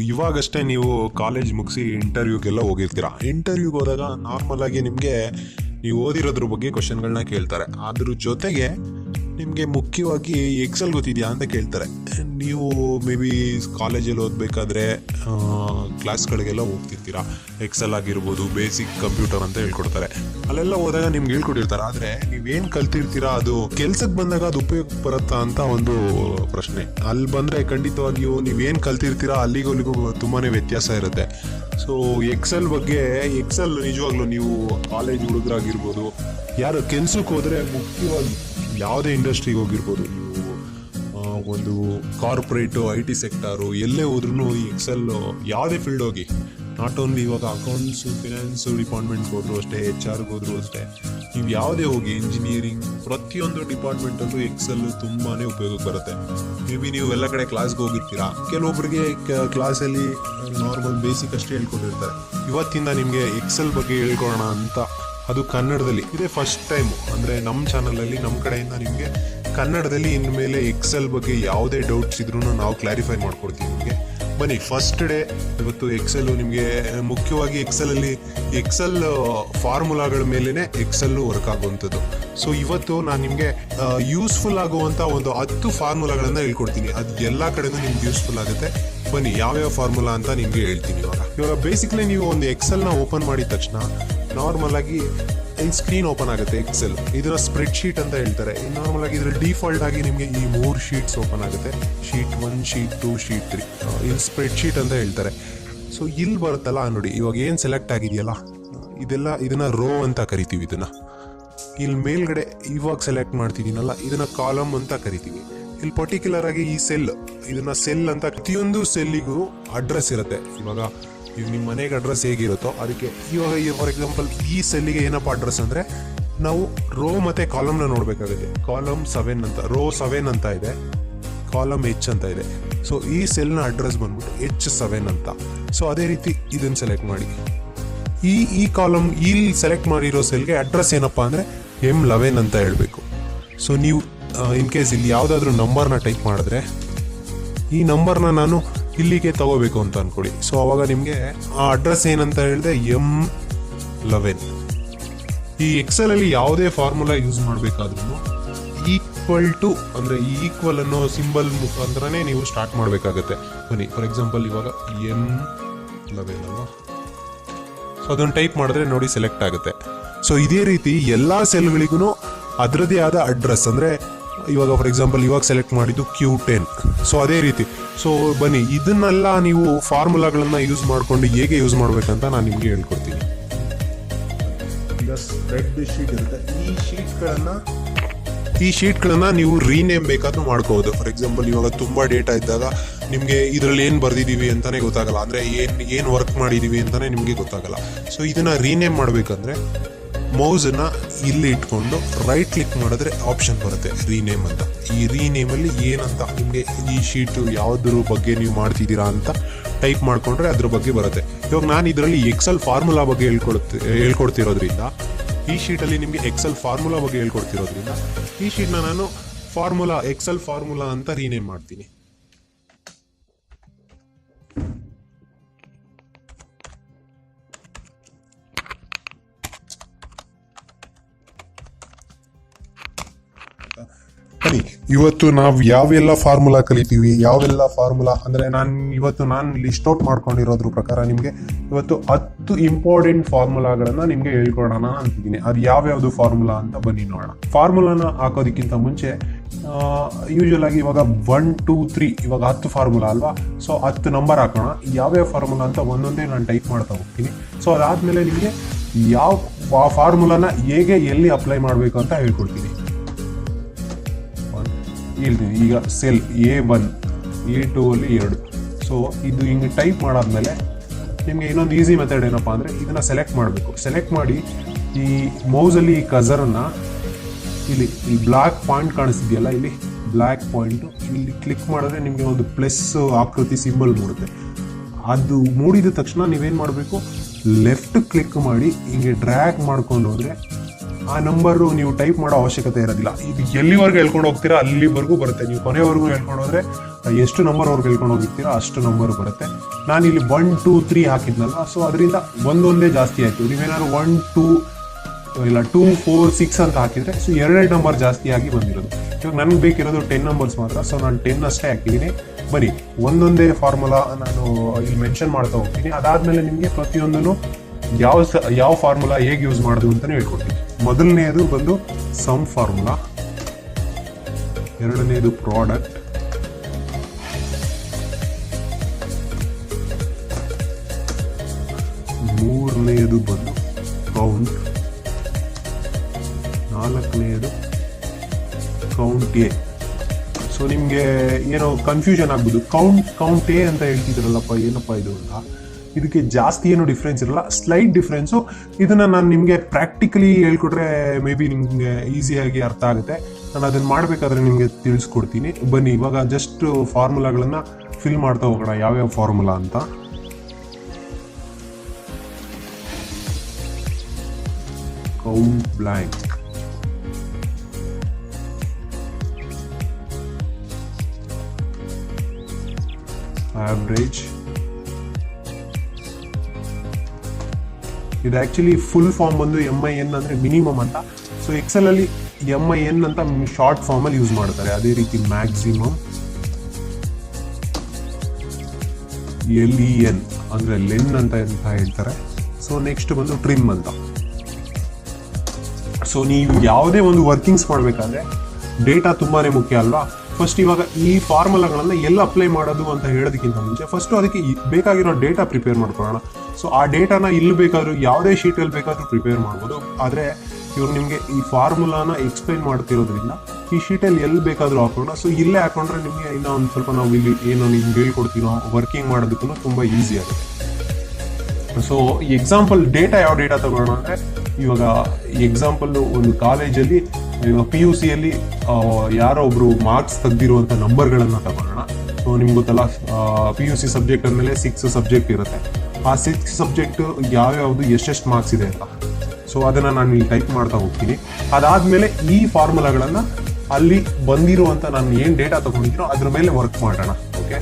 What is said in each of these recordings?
ಇವಾಗಷ್ಟೇ ನೀವು ಕಾಲೇಜ್ ಮುಗಿಸಿ ಇಂಟರ್ವ್ಯೂಗೆಲ್ಲ ಹೋಗಿರ್ತೀರಾ? ಇಂಟರ್ವ್ಯೂಗೆ ಹೋದಾಗ ನಾರ್ಮಲ್ ಆಗಿ ನಿಮಗೆ ನೀವು ಓದಿರೋದ್ರ ಬಗ್ಗೆ ಕ್ವಶನ್ಗಳನ್ನ ಕೇಳ್ತಾರೆ. ಅದ್ರ ಜೊತೆಗೆ ನಿಮಗೆ ಮುಖ್ಯವಾಗಿ ಎಕ್ಸೆಲ್ ಗೊತ್ತಿದೆಯಾ ಅಂತ ಕೇಳ್ತಾರೆ. ನೀವು ಮೇ ಬಿ ಕಾಲೇಜಲ್ಲಿ ಓದಬೇಕಾದ್ರೆ ಕ್ಲಾಸ್ಗಳಿಗೆಲ್ಲ ಹೋಗ್ತಿರ್ತೀರಾ? ಎಕ್ಸೆಲ್ ಆಗಿರ್ಬೋದು ಬೇಸಿಕ್ ಕಂಪ್ಯೂಟರ್ ಅಂತ ಹೇಳ್ಕೊಡ್ತಾರೆ. ಅಲ್ಲೆಲ್ಲ ಹೋದಾಗ ನಿಮ್ಗೆ ಹೇಳ್ಕೊಟ್ಟಿರ್ತಾರೆ. ಆದರೆ ನೀವೇನು ಕಲ್ತಿರ್ತೀರಾ? ಅದು ಕೆಲ್ಸಕ್ಕೆ ಬಂದಾಗ ಅದು ಉಪಯೋಗ ಬರುತ್ತಾ ಅಂತ ಒಂದು ಪ್ರಶ್ನೆ. ಅಲ್ಲಿ ಬಂದರೆ ಖಂಡಿತವಾಗಿಯೂ ನೀವೇನು ಕಲ್ತಿರ್ತೀರಾ? ಅಲ್ಲಿಗೂ ಅಲ್ಲಿಗೂ ತುಂಬಾ ವ್ಯತ್ಯಾಸ ಇರುತ್ತೆ. ಸೊ ಎಕ್ಸೆಲ್ ಬಗ್ಗೆ ಎಕ್ಸೆಲ್ ನಿಜವಾಗ್ಲೂ ನೀವು ಕಾಲೇಜ್ ಹುಡುಗರಾಗಿರ್ಬೋದು, ಯಾರು ಕೆಲ್ಸಕ್ಕೆ ಹೋದರೆ ಮುಖ್ಯವಾಗಿ ಯಾವುದೇ ಇಂಡಸ್ಟ್ರಿಗೆ ಹೋಗಿರ್ಬೋದು, ನೀವು ಒಂದು ಕಾರ್ಪೊರೇಟು ಐ ಟಿ ಸೆಕ್ಟಾರು ಎಲ್ಲೇ ಹೋದ್ರೂ ಈ ಎಕ್ಸೆಲ್ ಯಾವುದೇ ಫೀಲ್ಡ್ ಹೋಗಿ ನಾಟ್ ಓನ್ಲಿ ಇವಾಗ ಅಕೌಂಟ್ಸು ಫಿನಾನ್ಸು ಡಿಪಾರ್ಟ್ಮೆಂಟ್ಗೆ ಹೋದ್ರು ಅಷ್ಟೇ ಎಚ್ ಆರ್ಗೆ ಹೋದ್ರು ಅಷ್ಟೇ, ನೀವು ಯಾವುದೇ ಹೋಗಿ ಇಂಜಿನಿಯರಿಂಗ್ ಪ್ರತಿಯೊಂದು ಡಿಪಾರ್ಟ್ಮೆಂಟಲ್ಲೂ ಎಕ್ಸೆಲ್ ತುಂಬಾ ಉಪಯೋಗಕ್ಕೆ ಬರುತ್ತೆ. ಮೇ ಬಿ ನೀವು ಎಲ್ಲ ಕಡೆ ಕ್ಲಾಸ್ಗೆ ಹೋಗಿರ್ತೀರಾ. ಕೆಲವೊಬ್ಬರಿಗೆ ಕ್ಲಾಸಲ್ಲಿ ನಾರ್ಮಲ್ ಬೇಸಿಕ್ ಅಷ್ಟೇ ಹೇಳ್ಕೊಂಡಿರ್ತಾರೆ. ಇವತ್ತಿಂದ ನಿಮಗೆ ಎಕ್ಸೆಲ್ ಬಗ್ಗೆ ಹೇಳ್ಕೊಡೋಣ ಅಂತ ಅದು ಕನ್ನಡದಲ್ಲಿ. ಇದೇ ಫಸ್ಟ್ ಟೈಮ್ ಅಂದರೆ ನಮ್ಮ ಚಾನಲಲ್ಲಿ ನಮ್ಮ ಕಡೆಯಿಂದ ನಿಮಗೆ ಕನ್ನಡದಲ್ಲಿ ಇನ್ಮೇಲೆ ಎಕ್ಸೆಲ್ ಬಗ್ಗೆ ಯಾವುದೇ ಡೌಟ್ಸ್ ಇದ್ರೂ ನಾವು ಕ್ಲಾರಿಫೈ ಮಾಡ್ಕೊಡ್ತೀವಿ ನಿಮಗೆ. ಬನ್ನಿ ಫಸ್ಟ್ ಡೇ ಇವತ್ತು ಎಕ್ಸೆಲ್ ನಿಮಗೆ ಮುಖ್ಯವಾಗಿ ಎಕ್ಸೆಲಲ್ಲಿ ಎಕ್ಸೆಲ್ ಫಾರ್ಮುಲಾಗಳ ಮೇಲೇ ಎಕ್ಸೆಲ್ ವರ್ಕ್ ಆಗುವಂಥದ್ದು. ಸೊ ಇವತ್ತು ನಾನು ನಿಮಗೆ ಯೂಸ್ಫುಲ್ ಆಗುವಂಥ ಒಂದು ಹತ್ತು ಫಾರ್ಮುಲಾಗಳನ್ನು ಹೇಳ್ಕೊಡ್ತೀನಿ. ಅದು ಎಲ್ಲ ಕಡೆನೂ ನಿಮ್ಗೆ ಯೂಸ್ಫುಲ್ ಆಗುತ್ತೆ. ಬನ್ನಿ, ಯಾವ್ಯಾವ ಫಾರ್ಮುಲಾ ಅಂತ ನಿಮಗೆ ಹೇಳ್ತೀನಿ ಇವಾಗ. ಇವಾಗ ಬೇಸಿಕ್ಲಿ ನೀವು ಒಂದು ಎಕ್ಸೆಲ್ನ ಓಪನ್ ಮಾಡಿದ ತಕ್ಷಣ ನಾರ್ಮಲ್ ಆಗಿ ಇಲ್ಲಿ ಸ್ಕ್ರೀನ್ ಓಪನ್ ಆಗುತ್ತೆ ಎಕ್ಸೆಲ್ ಇದರ ಸ್ಪ್ರೆಡ್ ಶೀಟ್ ಅಂತ ಹೇಳ್ತಾರೆ. ನಾರ್ಮಲ್ ಆಗಿ ಇದ್ರ ಡಿಫಾಲ್ಟ್ ಆಗಿ ನಿಮಗೆ ಈ ಮೂರು ಶೀಟ್ಸ್ ಓಪನ್ ಆಗುತ್ತೆ. Sheet one sheet two sheet three ಇಲ್ಲಿ ಸ್ಪ್ರೆಡ್ ಶೀಟ್ ಅಂತ ಹೇಳ್ತಾರೆ. ಸೊ ಇಲ್ಲಿ ಬರುತ್ತಲ್ಲ ನೋಡಿ, ಇವಾಗ ಏನು ಸೆಲೆಕ್ಟ್ ಆಗಿದೆಯಲ್ಲ? ಇದೆಲ್ಲ, ಇದನ್ನ ರೋ ಅಂತ ಕರಿತೀವಿ ಇದನ್ನ. ಇಲ್ಲಿ ಮೇಲ್ಗಡೆ ಇವಾಗ ಸೆಲೆಕ್ಟ್ ಮಾಡ್ತಿದ್ದೀನಲ್ಲ, ಇದನ್ನ ಕಾಲಮ್ ಅಂತ ಕರಿತೀವಿ. ಇಲ್ಲಿ ಪರ್ಟಿಕ್ಯುಲರ್ ಆಗಿ ಈ ಸೆಲ್ ಇದನ್ನ ಸೆಲ್ ಅಂತ ಪ್ರತಿಯೊಂದು ಸೆಲ್ಲಿಗೂ ಅಡ್ರೆಸ್ ಇರುತ್ತೆ. ಇವಾಗ ಇದು ನಿಮ್ಮ ಮನೆಗೆ ಅಡ್ರೆಸ್ ಹೇಗಿರುತ್ತೋ ಅದಕ್ಕೆ ಇವಾಗ ಫಾರ್ ಎಕ್ಸಾಂಪಲ್ ಈ ಸೆಲ್ಲಿಗೆ ಏನಪ್ಪ ಅಡ್ರೆಸ್ ಅಂದ್ರೆ ನಾವು ರೋ ಮತ್ತೆ ಕಾಲಮ್ನ ನೋಡಬೇಕಾಗುತ್ತೆ. ಕಾಲಮ್ ಸೆವೆನ್ ಅಂತ ರೋ ಸೆವೆನ್ ಅಂತ ಇದೆ. ಕಾಲಮ್ ಎಚ್ ಅಂತ ಇದೆ. ಸೊ ಈ ಸೆಲ್ನ ಅಡ್ರೆಸ್ ಬಂದ್ಬಿಟ್ಟು ಎಚ್ ಸೆವೆನ್ ಅಂತ. ಸೊ ಅದೇ ರೀತಿ ಇದನ್ನ ಸೆಲೆಕ್ಟ್ ಮಾಡಿ. ಈ ಈ ಕಾಲಮ್ ಇಲ್ಲಿ ಸೆಲೆಕ್ಟ್ ಮಾಡಿರೋ ಸೆಲ್ಗೆ ಅಡ್ರೆಸ್ ಏನಪ್ಪ ಅಂದರೆ ಎಂ ಲೆವೆನ್ ಅಂತ ಹೇಳಬೇಕು. ಸೊ ನೀವು ಇನ್ ಕೇಸ್ ಇಲ್ಲಿ ಯಾವುದಾದ್ರೂ ನಂಬರ್ನ ಟೈಪ್ ಮಾಡಿದ್ರೆ ಈ ನಂಬರ್ನ ನಾನು ಇಲ್ಲಿಗೆ ತಗೋಬೇಕು ಅಂತ ಅನ್ಕೊಳ್ಳಿ. ಸೊ ಅವಾಗ ನಿಮಗೆ ಆ ಅಡ್ರೆಸ್ ಏನಂತ ಹೇಳಿದೆ ಎಂ ಲೆವೆನ್ ಈ ಎಕ್ಸೆಲ್ ಅಲ್ಲಿ ಯಾವುದೇ ಫಾರ್ಮುಲಾ ಯೂಸ್ ಮಾಡಬೇಕಾದ್ರೂ ಈಕ್ವಲ್ ಟು ಅಂದರೆ ಈಕ್ವಲ್ ಅನ್ನೋ ಸಿಂಬಲ್ ಮುಖಾಂತರನೇ ನೀವು ಸ್ಟಾರ್ಟ್ ಮಾಡಬೇಕಾಗತ್ತೆ. ಬನ್ನಿ ಫಾರ್ ಎಕ್ಸಾಂಪಲ್ ಇವಾಗ ಎಂ ಲೆವೆನ್ ಅಲ್ವಾ? ಸೊ ಅದನ್ನು ಟೈಪ್ ಮಾಡಿದ್ರೆ ನೋಡಿ ಸೆಲೆಕ್ಟ್ ಆಗುತ್ತೆ. ಸೊ ಇದೇ ರೀತಿ ಎಲ್ಲ ಸೆಲ್ಗಳಿಗೂ ಅದರದೇ ಆದ ಅಡ್ರೆಸ್ ಅಂದರೆ ಇವಾಗ ಫಾರ್ ಎಕ್ಸಾಂಪಲ್ ಇವಾಗ ಸೆಲೆಕ್ಟ್ ಮಾಡಿದ್ದು ಕ್ಯೂ ಟೆನ್ ಸೊ ಅದೇ ರೀತಿ. ಸೊ ಬನ್ನಿ, ಇದನ್ನೆಲ್ಲ ನೀವು ಫಾರ್ಮುಲಾಗಳನ್ನು ಯೂಸ್ ಮಾಡಿಕೊಂಡು ಹೇಗೆ ಯೂಸ್ ಮಾಡಬೇಕಂತ ನಾನು ನಿಮಗೆ ಹೇಳ್ಕೊಡ್ತೀನಿ. ಈಗ ಸ್ಪ್ರೆಡ್ ಶೀಟ್ ಇರುತ್ತೆ. ಈ ಶೀಟ್ಗಳನ್ನು ಈ ಶೀಟ್ಗಳನ್ನು ನೀವು ರೀನೇಮ್ ಬೇಕಾದ್ರೂ ಮಾಡ್ಕೋಬಹುದು ಫಾರ್ ಎಕ್ಸಾಂಪಲ್ ಇವಾಗ ತುಂಬಾ ಡೇಟಾ ಇದ್ದಾಗ ನಿಮಗೆ ಇದರಲ್ಲಿ ಏನು ಬರೆದಿದ್ದೀವಿ ಅಂತಾನೆ ಗೊತ್ತಾಗಲ್ಲ. ಅಂದ್ರೆ ಏನು ಏನು ವರ್ಕ್ ಮಾಡಿದ್ದೀವಿ ಅಂತಾನೆ ನಿಮಗೆ ಗೊತ್ತಾಗಲ್ಲ. ಸೊ ಇದನ್ನ ರೀನೇಮ್ ಮಾಡ್ಬೇಕಂದ್ರೆ ಮೌಸನ್ನ ಇಲ್ಲಿ ಇಟ್ಕೊಂಡು ರೈಟ್ ಕ್ಲಿಕ್ ಮಾಡಿದ್ರೆ ಆಪ್ಷನ್ ಬರುತ್ತೆ ರೀನೇಮ್ ಅಂತ. ಈ ರೀನೇಮ್ ಅಲ್ಲಿ ಏನಂತ ನಿಮಗೆ ಈ ಶೀಟ್ ಯಾವುದ್ರ ಬಗ್ಗೆ ನೀವು ಮಾಡ್ತಿದ್ದೀರಾ ಅಂತ ಟೈಪ್ ಮಾಡ್ಕೊಂಡ್ರೆ ಅದ್ರ ಬಗ್ಗೆ ಬರುತ್ತೆ. ಇವಾಗ ನಾನು ಇದರಲ್ಲಿ ಎಕ್ಸೆಲ್ ಫಾರ್ಮುಲಾ ಬಗ್ಗೆ ಹೇಳ್ಕೊಡ್ತಿ ಹೇಳ್ಕೊಡ್ತಿರೋದ್ರಿಂದ, ಈ ಶೀಟಲ್ಲಿ ನಿಮಗೆ ಎಕ್ಸೆಲ್ ಫಾರ್ಮುಲಾ ಬಗ್ಗೆ ಹೇಳ್ಕೊಡ್ತಿರೋದ್ರಿಂದ, ಈ ಶೀಟ್ನ ನಾನು ಫಾರ್ಮುಲಾ ಎಕ್ಸೆಲ್ ಫಾರ್ಮುಲಾ ಅಂತ ರೀನೇಮ್ ಮಾಡ್ತೀನಿ. ಇವತ್ತು ನಾವು ಯಾವೆಲ್ಲ ಫಾರ್ಮುಲಾ ಕಲಿತೀವಿ, ಯಾವೆಲ್ಲ ಫಾರ್ಮುಲಾ ಅಂದರೆ ನಾನು ಇವತ್ತು ನಾನು ಲಿಸ್ಟ್ ಔಟ್ ಮಾಡ್ಕೊಂಡಿರೋದ್ರ ಪ್ರಕಾರ ನಿಮಗೆ ಇವತ್ತು ಹತ್ತು ಇಂಪಾರ್ಟೆಂಟ್ ಫಾರ್ಮುಲಾಗಳನ್ನ ನಿಮಗೆ ಹೇಳ್ಕೊಡೋಣ ಅಂತಿದ್ದೀನಿ. ಅದು ಯಾವ್ಯಾವುದು ಫಾರ್ಮುಲಾ ಅಂತ ಬನ್ನಿ ನೋಡೋಣ. ಫಾರ್ಮುಲಾನ ಹಾಕೋದಕ್ಕಿಂತ ಮುಂಚೆ ಯೂಶುವಲ್ ಆಗಿ ಇವಾಗ ಒನ್ ಟೂ ತ್ರೀ ಇವಾಗ ಹತ್ತು ಫಾರ್ಮುಲಾ ಅಲ್ವಾ? ಸೊ ಹತ್ತು ನಂಬರ್ ಹಾಕೋಣ. ಯಾವ್ಯಾವ ಫಾರ್ಮುಲಾ ಅಂತ ಒಂದೊಂದೇ ನಾನು ಟೈಪ್ ಮಾಡ್ತಾ ಹೋಗ್ತೀನಿ. ಸೊ ಅದಾದಮೇಲೆ ನಿಮಗೆ ಯಾವ ಫಾರ್ಮುಲಾನ ಹೇಗೆ ಎಲ್ಲಿ ಅಪ್ಲೈ ಮಾಡಬೇಕು ಅಂತ ಹೇಳ್ಕೊಡ್ತೀನಿ. ಹೇಳ್ತೀನಿ ಈಗ cell A one A two ಅಲ್ಲಿ ಎರಡು. ಸೊ ಇದು ಹಿಂಗೆ ಟೈಪ್ ಮಾಡಾದ್ಮೇಲೆ ನಿಮಗೆ ಇನ್ನೊಂದು ಈಸಿ ಮೆಥಡ್ ಏನಪ್ಪಾ ಅಂದರೆ ಇದನ್ನು ಸೆಲೆಕ್ಟ್ ಮಾಡಬೇಕು. ಸೆಲೆಕ್ಟ್ ಮಾಡಿ ಈ ಮೌಸಲ್ಲಿ ಈ ಕಸರನ್ನ ಇಲ್ಲಿ ಈ ಬ್ಲ್ಯಾಕ್ ಪಾಯಿಂಟ್ ಕಾಣಿಸ್ತಿದೆಯಲ್ಲ, ಇಲ್ಲಿ ಬ್ಲ್ಯಾಕ್ ಪಾಯಿಂಟು ಇಲ್ಲಿ ಕ್ಲಿಕ್ ಮಾಡಿದ್ರೆ ನಿಮಗೆ ಒಂದು ಪ್ಲಸ್ ಆಕೃತಿ ಸಿಂಬಲ್ ಮೂಡುತ್ತೆ. ಅದು ಮೂಡಿದ ತಕ್ಷಣ ನೀವೇನು ಮಾಡಬೇಕು? ಲೆಫ್ಟ್ ಕ್ಲಿಕ್ ಮಾಡಿ ಹಿಂಗೆ ಡ್ರ್ಯಾಗ್ ಮಾಡ್ಕೊಂಡು ಹೋದ್ರೆ ಆ ನಂಬರು ನೀವು ಟೈಪ್ ಮಾಡೋ ಅವಶ್ಯಕತೆ ಇರೋದಿಲ್ಲ. ಇದು ಎಲ್ಲಿವರೆಗೂ ಹೇಳ್ಕೊಂಡು ಹೋಗ್ತೀರಾ, ಅಲ್ಲಿವರೆಗೂ ಬರುತ್ತೆ. ನೀವು ಕೊನೆವರೆಗೂ ಹೇಳ್ಕೊಂಡು ಹೋದ್ರೆ, ಎಷ್ಟು ನಂಬರ್ ಅವ್ರ್ಗೆ ಹೇಳ್ಕೊಂಡು ಹೋಗ್ತೀರಾ ಅಷ್ಟು ನಂಬರ್ ಬರುತ್ತೆ. ನಾನು ಇಲ್ಲಿ ಒನ್ ಟೂ ತ್ರೀ ಹಾಕಿದ್ನಲ್ಲ ಸೊ ಅದರಿಂದ ಒಂದೊಂದೇ ಜಾಸ್ತಿ ಆಯಿತು. ನೀವೇನಾದ್ರು ಒನ್ ಟೂ ಇಲ್ಲ ಟೂ ಫೋರ್ ಸಿಕ್ಸ್ ಅಂತ ಹಾಕಿದ್ರೆ ಸೊ ಎರಡೆರಡು ನಂಬರ್ ಜಾಸ್ತಿ ಆಗಿ ಬಂದಿರೋದು. ಇವಾಗ ನನಗೆ ಬೇಕಿರೋದು ಟೆನ್ ನಂಬರ್ಸ್ ಮಾತ್ರ ಸೊ ನಾನು ಟೆನ್ ಅಷ್ಟೇ ಹಾಕಿದ್ದೀನಿ. ಬರೀ ಒಂದೊಂದೇ ಫಾರ್ಮುಲಾ ನಾನು ಇಲ್ಲಿ ಮೆನ್ಷನ್ ಮಾಡ್ತಾ ಹೋಗ್ತೀನಿ. ಅದಾದಮೇಲೆ ನಿಮಗೆ ಪ್ರತಿಯೊಂದನ್ನು ಯಾವ ಯಾವ ಫಾರ್ಮುಲಾ ಹೇಗೆ ಯೂಸ್ ಮಾಡೋದು ಅಂತಲೇ ಹೇಳ್ಕೊಡ್ತೀನಿ. ಮೊದಲನೆಯದು ಬಂದು ಸಮ್ ಫಾರ್ಮುಲಾ ಎರಡನೆಯದು ಪ್ರಾಡಕ್ಟ್ ಮೂರನೆಯದು ಬಂದು ಕೌಂಟ್ ನಾಲ್ಕನೆಯದು ಕೌಂಟ್ ಎ. ಸೊ ನಿಮಗೆ ಏನೋ ಕನ್ಫ್ಯೂಷನ್ ಆಗ್ಬೋದು. ಕೌಂಟ್ ಕೌಂಟ್ ಎ ಅಂತ ಹೇಳ್ತಿದ್ರಲ್ಲಪ್ಪ, ಏನಪ್ಪ ಇದು ಅಂತ. ಇದಕ್ಕೆ ಜಾಸ್ತಿ ಏನು ಡಿಫ್ರೆನ್ಸ್ ಇರಲ್ಲ. ಸ್ಲೈಟ್ ಡಿಫ್ರೆನ್ಸು ಇದನ್ನು ನಾನು ನಿಮಗೆ ಪ್ರಾಕ್ಟಿಕಲಿ ಹೇಳ್ಕೊಟ್ರೆ ಮೇ ಬಿ ನಿಮಗೆ ಈಸಿಯಾಗಿ ಅರ್ಥ ಆಗುತ್ತೆ. ನಾನು ಅದನ್ನು ಮಾಡಬೇಕಾದ್ರೆ ನಿಮಗೆ ತಿಳಿಸ್ಕೊಡ್ತೀನಿ. ಬನ್ನಿ, ಇವಾಗ ಜಸ್ಟ್ ಫಾರ್ಮುಲಾಗಳನ್ನು ಫಿಲ್ ಮಾಡ್ತಾ ಹೋಗೋಣ. ಯಾವ್ಯಾವ ಫಾರ್ಮುಲಾ ಅಂತ? ಬ್ಲ್ಯಾಂಕ್ ಆವ್ರೇಜ್ ಇದು. ಆ್ಯಕ್ಚುಲಿ ಫುಲ್ ಫಾರ್ಮ್ ಬಂದು ಎಂ ಐ ಎನ್ ಅಂದ್ರೆ ಮಿನಿಮಮ್ ಅಂತ. ಸೊ ಎಕ್ಸೆಲ್ ಅಲ್ಲಿ ಎಂ ಐ ಎನ್ ಅಂತ ಶಾರ್ಟ್ ಫಾರ್ಮ್ ಅಲ್ಲಿ ಯೂಸ್ ಮಾಡ್ತಾರೆ. ಅದೇ ರೀತಿ ಮ್ಯಾಕ್ಸಿಮಮ್ ಎಲ್ ಇ ಎನ್ ಅಂದ್ರೆ ಲೆನ್ ಅಂತ ಅಂತ ಹೇಳ್ತಾರೆ. ಸೊ ನೆಕ್ಸ್ಟ್ ಬಂದು ಟ್ರಿಮ್ ಅಂತ. ಸೊ ನೀವು ಯಾವುದೇ ಒಂದು ವರ್ಕಿಂಗ್ಸ್ ಮಾಡಬೇಕಾದ್ರೆ ಡೇಟಾ ತುಂಬಾನೇ ಮುಖ್ಯ ಅಲ್ವಾ? ಫಸ್ಟ್ ಇವಾಗ ಈ ಫಾರ್ಮುಲಾಗಳನ್ನ ಎಲ್ಲ ಅಪ್ಲೈ ಮಾಡೋದು ಅಂತ ಹೇಳೋದಕ್ಕಿಂತ ಮುಂಚೆ ಫಸ್ಟ್ ಅದಕ್ಕೆ ಬೇಕಾಗಿರೋ ಡೇಟಾ ಪ್ರಿಪೇರ್ ಮಾಡ್ಕೊಳ್ಳೋಣ. ಸೊ ಆ ಡೇಟಾನ ಇಲ್ಲಿ ಬೇಕಾದ್ರೂ, ಯಾವುದೇ ಶೀಟಲ್ಲಿ ಬೇಕಾದರೂ ಪ್ರಿಪೇರ್ ಮಾಡ್ಬೋದು. ಆದರೆ, ಇವ್ರು ನಿಮಗೆ ಈ ಫಾರ್ಮುಲಾನ ಎಕ್ಸ್ಪ್ಲೈನ್ ಮಾಡ್ತಿರೋದ್ರಿಂದ, ಈ ಶೀಟಲ್ಲಿ ಎಲ್ಲಿ ಬೇಕಾದರೂ ಹಾಕೋಣ. ಸೊ ಇಲ್ಲೇ ಹಾಕೊಂಡ್ರೆ ನಿಮಗೆ ಇನ್ನೂ ಒಂದು ಸ್ವಲ್ಪ ನಾವು ಇಲ್ಲಿ ಏನೋ ನಿಮ್ಗೆ ಹೇಳ್ಕೊಡ್ತೀನೋ ವರ್ಕಿಂಗ್ ಮಾಡೋದಕ್ಕೂ ತುಂಬ ಈಸಿ ಆಗುತ್ತೆ. ಸೊ ಎಕ್ಸಾಂಪಲ್ ಡೇಟಾ ಯಾವ ಡೇಟಾ ತಗೊಳ್ಳೋಣ ಅಂದರೆ, ಇವಾಗ ಎಕ್ಸಾಂಪಲ್ಲು ಒಂದು ಕಾಲೇಜಲ್ಲಿ ಪಿ ಯು ಸಿಯಲ್ಲಿ ಯಾರೋ ಒಬ್ರು ಮಾರ್ಕ್ಸ್ ತೆಗ್ದಿರುವಂಥ ನಂಬರ್ಗಳನ್ನು ತಗೊಳ್ಳೋಣ ಸೊ ನಿಮ್ಗೆ ಗೊತ್ತಲ್ಲ ಪಿ ಯು ಸಿ ಸಬ್ಜೆಕ್ಟ್ ಅಂದಮೇಲೆ ಸಿಕ್ಸ್ ಸಬ್ಜೆಕ್ಟ್ ಇರುತ್ತೆ. ಆ ಸಿಕ್ಸ್ ಸಬ್ಜೆಕ್ಟ್ ಯಾವ್ಯಾವುದು ಎಷ್ಟೆಷ್ಟು ಮಾರ್ಕ್ಸ್ ಇದೆ ಅಂತ. ಸೊ ಅದನ್ನ ನಾನು ಇಲ್ಲಿ ಟೈಪ್ ಮಾಡ್ತಾ ಹೋಗ್ತೀನಿ. ಅದಾದಮೇಲೆ ಈ ಫಾರ್ಮುಲಾಗಳನ್ನು ಅಲ್ಲಿ ಬಂದಿರುವಂಥ ನಾನು ಏನು ಡೇಟಾ ತೊಗೊಂಡಿದ್ದೀನೋ ಅದ್ರ ಮೇಲೆ ವರ್ಕ್ ಮಾಡೋಣ ಓಕೆ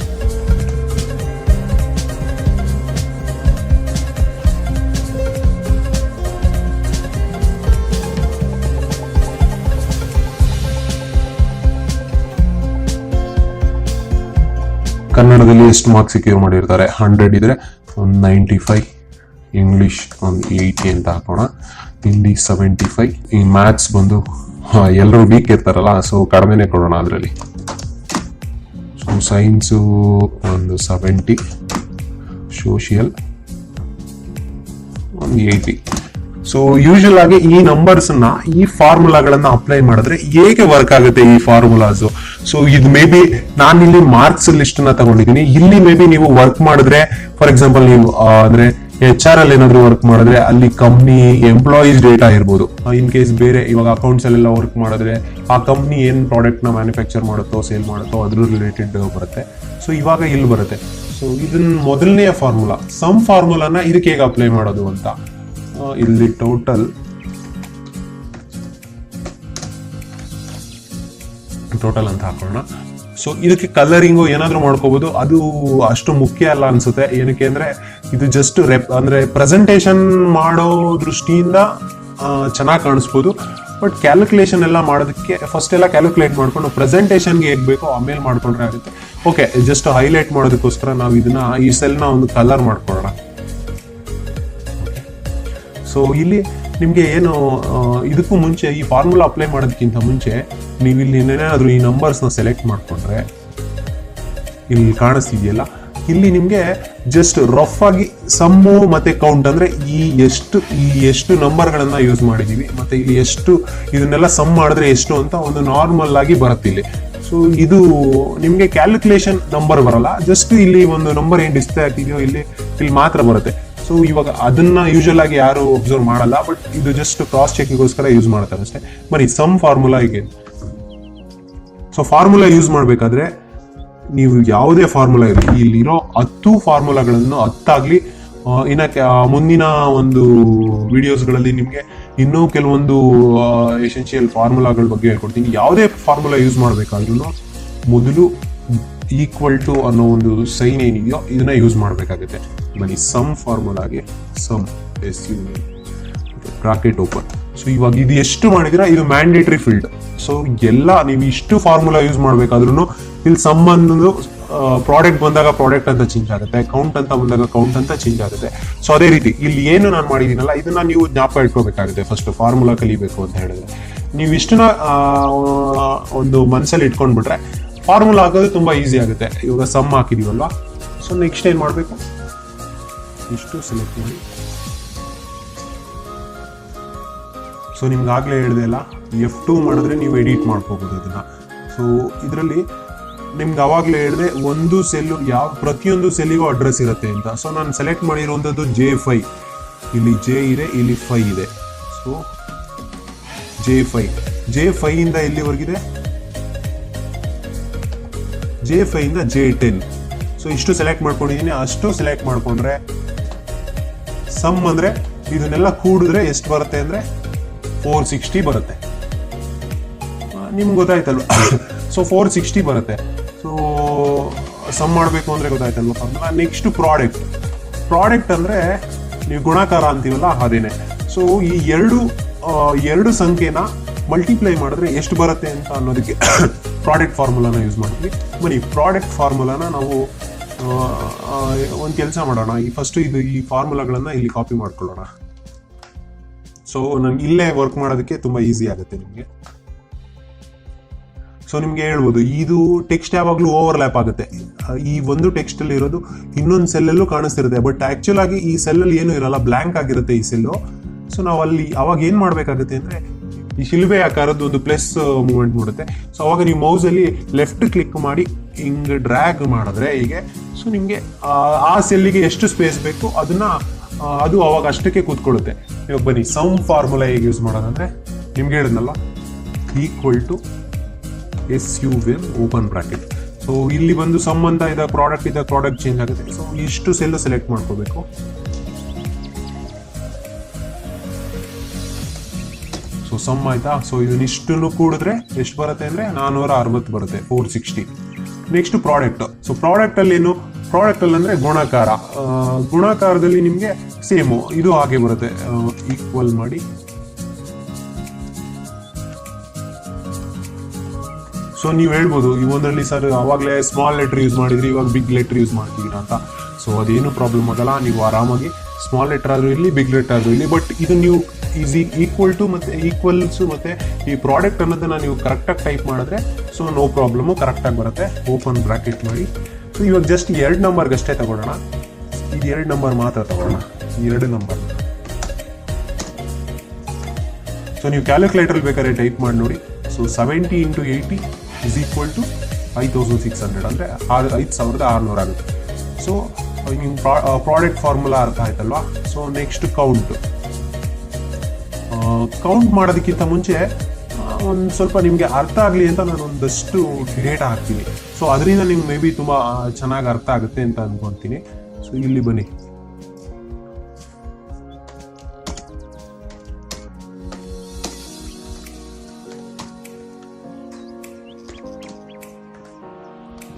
ಕನ್ನಡದಲ್ಲಿ ಎಷ್ಟು ಮಾರ್ಕ್ಸ್ ಸಿಕ್ಯೂರ್ ಮಾಡಿರ್ತಾರೆ? ಹಂಡ್ರೆಡ್ ಇದ್ರೆ ಒಂದು ನೈಂಟಿ ಫೈವ್ ಇಂಗ್ಲೀಷ್ ಒಂದು ಏಯ್ಟಿ ಅಂತ ಹಾಕೋಣ. ಹಿಂದಿ ಸೆವೆಂಟಿ ಫೈವ್ ಈ ಮ್ಯಾಥ್ಸ್ ಬಂದು ಎಲ್ಲರೂ ವೀಕ್ ಇರ್ತಾರಲ್ಲ ಸೊ ಕಡಿಮೆನೆ ಕೊಡೋಣ ಅದರಲ್ಲಿ. ಸೊ ಸೈನ್ಸು ಒಂದು ಸೆವೆಂಟಿ ಸೋಷಿಯಲ್ ಒಂದು ಏಯ್ಟಿ ಸೊ ಯೂಶುವಲ್ ಆಗಿ ಈ ನಂಬರ್ಸ್ನ, ಈ ಫಾರ್ಮುಲಾಗಳನ್ನ ಅಪ್ಲೈ ಮಾಡಿದ್ರೆ ಹೇಗೆ ವರ್ಕ್ ಆಗುತ್ತೆ ಈ ಫಾರ್ಮುಲಾಸ್ ಸೊ ಇದು ಮೇ ಬಿ ನಾನಿಲ್ಲಿ ಮಾರ್ಕ್ಸ್ ಲಿಸ್ಟ್ನ ತಗೊಂಡಿದ್ದೀನಿ. ಇಲ್ಲಿ ಮೇ ಬಿ ನೀವು ವರ್ಕ್ ಮಾಡಿದ್ರೆ ಫಾರ್ ಎಕ್ಸಾಂಪಲ್ ನೀವು ಅಂದ್ರೆ ಎಚ್ ಆರ್ ಅಲ್ಲಿ ಏನಾದ್ರು ವರ್ಕ್ ಮಾಡಿದ್ರೆ ಅಲ್ಲಿ ಕಂಪ್ನಿ ಎಂಪ್ಲಾಯೀಸ್ ಡೇಟಾ ಇರ್ಬೋದು. ಇನ್ ಕೇಸ್ ಬೇರೆ ಇವಾಗ ಅಕೌಂಟ್ಸ್ ಅಲ್ಲೆಲ್ಲ ವರ್ಕ್ ಮಾಡಿದ್ರೆ ಆ ಕಂಪ್ನಿ ಏನ್ ಪ್ರಾಡಕ್ಟ್ನ ಮ್ಯಾನುಫ್ಯಾಕ್ಚರ್ ಮಾಡುತ್ತೋ ಸೇಲ್ ಮಾಡುತ್ತೋ, ಅದ್ರ ರಿಲೇಟೆಡ್ ಬರುತ್ತೆ. ಸೊ ಇವಾಗ ಇಲ್ಲಿ ಬರುತ್ತೆ. ಸೊ ಇದನ್ನ ಮೊದಲನೆಯ ಫಾರ್ಮುಲಾ ಸಮ್ ಫಾರ್ಮುಲಾನ ಇದಕ್ಕೆ ಹೇಗೆ ಅಪ್ಲೈ ಮಾಡೋದು ಅಂತ? ಇಲ್ಲಿ ಟೋಟಲ್ ಟೋಟಲ್ ಅಂತ ಹಾಕೋಣ. ಸೊ ಇದಕ್ಕೆ ಕಲರಿಂಗು ಏನಾದರೂ ಮಾಡ್ಕೋಬಹುದು ಅದು ಅಷ್ಟು ಮುಖ್ಯ ಅಲ್ಲ ಅನ್ಸುತ್ತೆ. ಏನಕ್ಕೆ ಅಂದ್ರೆ, ಇದು ಜಸ್ಟ್ ರೆಪ್ ಅಂದ್ರೆ ಪ್ರೆಸೆಂಟೇಶನ್ ಮಾಡೋ ದೃಷ್ಟಿಯಿಂದ ಚೆನ್ನಾಗಿ ಕಾಣಿಸ್ಬೋದು. ಬಟ್ ಕ್ಯಾಲ್ಕುಲೇಷನ್ ಎಲ್ಲ ಮಾಡೋದಕ್ಕೆ ಫಸ್ಟ್ ಎಲ್ಲ ಕ್ಯಾಲ್ಕುಲೇಟ್ ಮಾಡ್ಕೊಂಡು ಪ್ರೆಸೆಂಟೇಷನ್ಗೆ ಹೇಗೆ ಬೇಕೋ ಆಮೇಲೆ ಮಾಡ್ಕೊಂಡ್ರೆ ಆಗುತ್ತೆ. ಓಕೆ ಜಸ್ಟ್ ಹೈಲೈಟ್ ಮಾಡೋದಕ್ಕೋಸ್ಕರ ನಾವು ಇದನ್ನ ಈ ಸೆಲ್ನ ಒಂದು ಕಲರ್ ಮಾಡ್ಕೊಳ್ಳೋಣ. ಸೊ ಇಲ್ಲಿ ನಿಮಗೆ ಏನು ಇದಕ್ಕೂ ಮುಂಚೆ ಈ ಫಾರ್ಮುಲಾ ಅಪ್ಲೈ ಮಾಡೋದಕ್ಕಿಂತ ಮುಂಚೆ ನೀವು ಇಲ್ಲಿ ಏನೇನಾದರೂ ಈ ನಂಬರ್ಸ್ನ ಸೆಲೆಕ್ಟ್ ಮಾಡಿಕೊಂಡ್ರೆ ಇಲ್ಲಿ ಕಾಣಿಸ್ತಿದೆಯಲ್ಲ? ಇಲ್ಲಿ ನಿಮಗೆ ಜಸ್ಟ್ ರಫ್ ಆಗಿ ಸಮ್ಮು ಮತ್ತು ಕೌಂಟ್ ಅಂದರೆ ಈ ಎಷ್ಟು ಈ ಎಷ್ಟು ನಂಬರ್ಗಳನ್ನು ಯೂಸ್ ಮಾಡಿದ್ದೀವಿ ಮತ್ತು ಇಲ್ಲಿ ಎಷ್ಟು ಇದನ್ನೆಲ್ಲ ಸಮ್ ಮಾಡಿದ್ರೆ ಎಷ್ಟು ಅಂತ ಒಂದು ನಾರ್ಮಲ್ ಆಗಿ ಬರುತ್ತೆ ಇಲ್ಲಿ. ಸೊ ಇದು ನಿಮಗೆ ಕ್ಯಾಲ್ಕುಲೇಷನ್ ನಂಬರ್ ಬರಲ್ಲ ಜಸ್ಟ್ ಇಲ್ಲಿ ಒಂದು ನಂಬರ್ ಏನು ಡಿಸ್ಪ್ಲೇ ಆಗ್ತಿದೆಯೋ ಇಲ್ಲಿ ಇಲ್ಲಿ ಮಾತ್ರ ಬರುತ್ತೆ. ಸೊ ಇವಾಗ ಅದನ್ನ ಯೂಶಲ್ ಆಗಿ ಯಾರು ಒಬ್ಸರ್ವ್ ಮಾಡಲ್ಲ ಬಟ್ ಇದು ಜಸ್ಟ್ ಕ್ರಾಸ್ ಚೆಕ್ಗೋಸ್ಕರ ಯೂಸ್ ಮಾಡ್ತಾರೆ ಅಷ್ಟೇ. ಬರೀ ಸಮ್ ಫಾರ್ಮುಲಾ ಹೀಗೆ ಸೊ ಫಾರ್ಮುಲಾ ಯೂಸ್ ಮಾಡಬೇಕಾದ್ರೆ ನೀವು ಯಾವುದೇ ಫಾರ್ಮುಲಾ ಇರಲಿ, ಇಲ್ಲಿರೋ ಹತ್ತು ಫಾರ್ಮುಲಾಗಳನ್ನು ಹತ್ತಾಗ್ಲಿ ಇನ್ನಕ್ಕೆ ಇನ್ನ ಮುಂದಿನ ಒಂದು ವಿಡಿಯೋಸ್ಗಳಲ್ಲಿ ನಿಮಗೆ ಇನ್ನೂ ಕೆಲವೊಂದು ಎಸೆನ್ಷಿಯಲ್ ಫಾರ್ಮುಲಾಗಳ ಬಗ್ಗೆ ಹೇಳ್ಕೊಡ್ತೀನಿ. ಯಾವುದೇ ಫಾರ್ಮುಲಾ ಯೂಸ್ ಮಾಡಬೇಕಾದ್ರೂ ಮೊದಲು ಈಕ್ವಲ್ ಟು ಅನ್ನೋ ಒಂದು ಸೈನ್ ಏನಿದೆಯೋ ಇದನ್ನ ಯೂಸ್ ಮಾಡಬೇಕಾಗುತ್ತೆ. ಬನ್ನಿ sum ಫಾರ್ಮುಲಾಗೆ sum S U bracket open so ಇವಾಗ ಇದು ಎಷ್ಟು ಮಾಡಿದಿರಾ ಇದು ಮ್ಯಾಂಡೇಟರಿ ಫೀಲ್ಡ್ ಸೊ ಎಲ್ಲ ನೀವು ಇಷ್ಟು ಫಾರ್ಮುಲಾ ಯೂಸ್ ಮಾಡಬೇಕಾದ್ರೂ ಇಲ್ಲಿ ಸಮ್ ಅನ್ನೋದು ಪ್ರಾಡಕ್ಟ್ ಬಂದಾಗ ಪ್ರಾಡಕ್ಟ್ ಅಂತ ಚೇಂಜ್ ಆಗುತ್ತೆ ಕೌಂಟ್ ಅಂತ ಬಂದಾಗ ಕೌಂಟ್ ಅಂತ ಚೇಂಜ್ ಆಗುತ್ತೆ. ಸೊ ಅದೇ ರೀತಿ ಇಲ್ಲಿ ಏನು ನಾನು ಮಾಡಿದ್ದೀನಲ್ಲ, ಇದನ್ನ ನೀವು ಜ್ಞಾಪ ಇಟ್ಕೋಬೇಕಾಗುತ್ತೆ. ಫಸ್ಟ್ ಫಾರ್ಮುಲಾ ಕಲಿಬೇಕು ಅಂತ ಹೇಳಿದ್ರೆ. ನೀವು ಇಷ್ಟನ್ನ ಒಂದು ಮನಸ್ಸಲ್ಲಿ ಇಟ್ಕೊಂಡ್ಬಿಟ್ರೆ ಫಾರ್ಮುಲಾ ಹಾಕೋದು ತುಂಬಾ ಈಸಿ ಆಗುತ್ತೆ. ಇವಾಗ ಸಮ್ ಹಾಕಿದೀವಲ್ವಾ? ಸೊ ನೆಕ್ಸ್ಟ್ ಏನು ಮಾಡಬೇಕು? ಇಷ್ಟು ಸೆಲೆಕ್ಟ್ ಮಾಡಿ. ಸೊ ನಿಮ್ಗೆ ಆಗ್ಲೇ ಹೇಳಿದೆ ಅಲ್ಲ ಎಫ್ ಟು ಮಾಡಿದ್ರೆ ನೀವು ಎಡಿಟ್ ಮಾಡ್ಕೋಬಹುದು ಅದನ್ನ. ಸೊ ಇದರಲ್ಲಿ ನಿಮ್ಗೆ ಅವಾಗಲೇ ಹೇಳಿದೆ, ಒಂದು ಸೆಲ್ಲು ಯಾವ ಪ್ರತಿಯೊಂದು ಸೆಲ್ಲಿಗೂ ಅಡ್ರೆಸ್ ಇರುತ್ತೆ ಅಂತ. ಸೊ ನಾನು ಸೆಲೆಕ್ಟ್ ಮಾಡಿರುವಂಥದ್ದು ಜೆ ಫೈ ಇಲ್ಲಿ ಜೆ ಇದೆ, ಇಲ್ಲಿ ಫೈ ಇದೆ. ಸೊ ಜೆ ಫೈ ಜೆ ಫೈಯಿಂದ ಎಲ್ಲಿವರೆಗಿದೆ? ಜೆ ಇಂದ ಜೆ ಟೆನ್ ಸೊ ಇಷ್ಟು ಸೆಲೆಕ್ಟ್ ಮಾಡ್ಕೊಂಡಿದ್ದೀನಿ ಅಷ್ಟು ಸೆಲೆಕ್ಟ್ ಮಾಡ್ಕೊಂಡ್ರೆ ಸಮ್ ಅಂದ್ರೆ ಇದನ್ನೆಲ್ಲ ಕೂಡಿದ್ರೆ ಎಷ್ಟು ಬರುತ್ತೆ ಅಂದ್ರೆ ಫೋರ್ ಸಿಕ್ಸ್ಟಿ ಬರುತ್ತೆ. ನಿಮ್ಗೆ ಗೊತ್ತಾಯ್ತಲ್ವ? ಸೊ ಫೋರ್ ಸಿಕ್ಸ್ಟಿ ಬರುತ್ತೆ. ಸೊ ಸಮ್ ಮಾಡಬೇಕು ಅಂದ್ರೆ ಗೊತ್ತಾಯ್ತಲ್ವ? ನೆಕ್ಸ್ಟ್ ಪ್ರಾಡಕ್ಟ್ ಪ್ರಾಡಕ್ಟ್ ಅಂದ್ರೆ ನೀವು ಗುಣಾಕಾರ ಅಂತೀವಲ್ಲ ಅದೇನೆ ಸೊ ಈ ಎರಡು ಎರಡು ಸಂಖ್ಯೆನ ಮಲ್ಟಿಪ್ಲೈ ಮಾಡಿದ್ರೆ ಎಷ್ಟು ಬರುತ್ತೆ ಅಂತ ಅನ್ನೋದಕ್ಕೆ ಪ್ರಾಡಕ್ಟ್ ಫಾರ್ಮುಲಾನ ಯೂಸ್ ಮಾಡ್ತೀವಿ. ಬನ್ನಿ ಪ್ರಾಡಕ್ಟ್ ಫಾರ್ಮುಲಾನ ನಾವು ಒಂದು ಕೆಲಸ ಮಾಡೋಣ. ಈ ಫಸ್ಟು ಇದು ಈ ಫಾರ್ಮುಲಾಗಳನ್ನು ಇಲ್ಲಿ ಕಾಪಿ ಮಾಡ್ಕೊಳ್ಳೋಣ. ಸೊ ನಾನು ಇಲ್ಲೇ ವರ್ಕ್ ಮಾಡೋದಕ್ಕೆ ತುಂಬ ಈಸಿ ಆಗುತ್ತೆ ನಿಮಗೆ. ಸೊ ನಿಮಗೆ ಹೇಳ್ಬೋದು, ಇದು ಟೆಕ್ಸ್ಟ್ ಯಾವಾಗಲೂ ಓವರ್ ಲ್ಯಾಪ್ ಆಗುತ್ತೆ. ಈ ಒಂದು ಟೆಕ್ಸ್ಟ್ ಅಲ್ಲಿ ಇರೋದು ಇನ್ನೊಂದು ಸೆಲ್ಲಲ್ಲೂ ಕಾಣಿಸ್ತಿರುತ್ತೆ. ಬಟ್ ಆ್ಯಕ್ಚುಲಾಗಿ ಈ ಸೆಲ್ಲಲ್ಲಿ ಏನೂ ಇರಲ್ಲ ಬ್ಲ್ಯಾಂಕ್ ಆಗಿರುತ್ತೆ ಈ ಸೆಲ್ಲು ಸೊ ನಾವು ಅಲ್ಲಿ ಅವಾಗ ಏನು ಮಾಡಬೇಕಾಗುತ್ತೆ ಅಂದ್ರೆ ಈ ಶಿಲ್ಬೆ ಆಕಾರದ್ದು ಒಂದು ಪ್ಲಸ್ ಮೂವ್ಮೆಂಟ್ ಮಾಡುತ್ತೆ. ಸೊ ಅವಾಗ ನೀವು ಮೌಸ್ ಅಲ್ಲಿ ಲೆಫ್ಟ್ ಕ್ಲಿಕ್ ಮಾಡಿ ಹಿಂಗ್ ಡ್ರ್ಯಾಗ್ ಮಾಡಿದ್ರೆ ಹೀಗೆ. ಸೊ ನಿಮ್ಗೆ, ಆ- ಸೆಲ್ಲಿಗೆ ಎಷ್ಟು ಸ್ಪೇಸ್ ಬೇಕು ಅದನ್ನ ಅದು ಅವಾಗ ಅಷ್ಟಕ್ಕೆ ಕೂತ್ಕೊಳ್ಳುತ್ತೆ. ಇವಾಗ ಬನ್ನಿ ಸಮ್ ಫಾರ್ಮುಲಾ ಹೇಗೆ ಯೂಸ್ ಮಾಡೋದಂದ್ರೆ, ನಿಮ್ಗೆ ಹೇಳಿದ್ನಲ್ಲ equal to S U will open bracket so ಇಲ್ಲಿ ಬಂದು ಸಮ್ ಅಂತ ಇದ್ದಾಗ ಪ್ರಾಡಕ್ಟ್ ಇದ್ದಾಗ ಪ್ರಾಡಕ್ಟ್ ಚೇಂಜ್ ಆಗುತ್ತೆ. ಸೊ ಇಷ್ಟು ಸೆಲ್ ಸೆಲೆಕ್ಟ್ ಮಾಡ್ಕೋಬೇಕು. ಸಮ್ ಆಯ್ತಾ? ಸೊ ಇದನ್ನಿಷ್ಟನ್ನು ಕೂಡಿದ್ರೆ ಎಷ್ಟು ಬರುತ್ತೆ ಅಂದ್ರೆ ನಾನೂರ ಅರವತ್ತು ಬರುತ್ತೆ four sixty next product so product ಅಲ್ಲಿ ಏನು? ಪ್ರಾಡಕ್ಟ್ ಅಲ್ಲಿ ಅಂದ್ರೆ ಗುಣಾಕಾರ. ಗುಣಾಕಾರದಲ್ಲಿ ನಿಮ್ಗೆ ಸೇಮು ಇದು ಹಾಗೆ ಬರುತ್ತೆ. ಈಕ್ವಲ್ ಮಾಡಿ. ಸೊ ನೀವು ಹೇಳ್ಬೋದು, ಈ ಒಂದರಲ್ಲಿ ಸರ್ ಅವಾಗಲೇ ಸ್ಮಾಲ್ ಲೆಟರ್ ಯೂಸ್ ಮಾಡಿದ್ರಿ, ಇವಾಗ ಬಿಗ್ ಲೆಟರ್ ಯೂಸ್ ಮಾಡ್ತೀರಾ ಅಂತ. ಸೊ ಅದೇನು ಪ್ರಾಬ್ಲಮ್ ಆಗಲ್ಲ, ನೀವು ಆರಾಮಾಗಿ ಸ್ಮಾಲ್ ಲೆಟರ್ ಆದರೂ ಇರಲಿ ಬಿಗ್ ಲೆಟರ್ ಆದರೂ ಇರಲಿ ಬಟ್ ಇದು ನೀವು ಈಸಿ ಈಕ್ವಲ್ ಟು ಮತ್ತೆ ಈಕ್ವಲ್ಸು ಮತ್ತೆ ಈ ಪ್ರಾಡಕ್ಟ್ ಅನ್ನೋದನ್ನ ನೀವು ಕರೆಕ್ಟಾಗಿ ಟೈಪ್ ಮಾಡಿದ್ರೆ ಸೊ ನೋ ಪ್ರಾಬ್ಲಮು ಕರೆಕ್ಟಾಗಿ ಬರುತ್ತೆ. ಓಪನ್ ಬ್ರಾಕೆಟ್ ಮಾಡಿ. ಸೊ ಇವಾಗ ಜಸ್ಟ್ ಎರಡು ನಂಬರ್ಗೆ ಅಷ್ಟೇ ತಗೊಳ್ಳೋಣ. ಇದು ಎರಡು ನಂಬರ್ ಮಾತ್ರ ತಗೊಳ್ಳೋಣ. ಎರಡು ನಂಬರ್ ಸೊ ನೀವು ಕ್ಯಾಲ್ಕುಲೇಟರ್ ಬೇಕಾದ್ರೆ ಟೈಪ್ ಮಾಡಿ ನೋಡಿ. So seventy into eighty is equal to five thousand six hundred ಅಂದರೆ ಆರು ಐದು ಸಾವಿರದ ಆರುನೂರ ಆಗುತ್ತೆ. ಸೊ ಪ್ರಾಡಕ್ಟ್ ಫಾರ್ಮುಲಾ ಅರ್ಥ ಆಯ್ತಲ್ವಾ? ಸೊ ನೆಕ್ಸ್ಟ್ ಕೌಂಟ್ ಕೌಂಟ್ ಮಾಡೋದಕ್ಕಿಂತ ಮುಂಚೆ ಒಂದು ಸ್ವಲ್ಪ ನಿಮಗೆ ಅರ್ಥ ಆಗಲಿ ಅಂತ ನಾನು ಒಂದಷ್ಟು ಡೇಟಾ ಹಾಕ್ತೀನಿ. ಸೊ ಅದರಿಂದ ನಿಮ್ಗೆ ಮೇ ಬಿ ತುಂಬ ಚೆನ್ನಾಗಿ ಅರ್ಥ ಆಗುತ್ತೆ ಅಂತ ಅನ್ಕೊಂತೀನಿ. ಸೊ ಇಲ್ಲಿ ಬನ್ನಿ.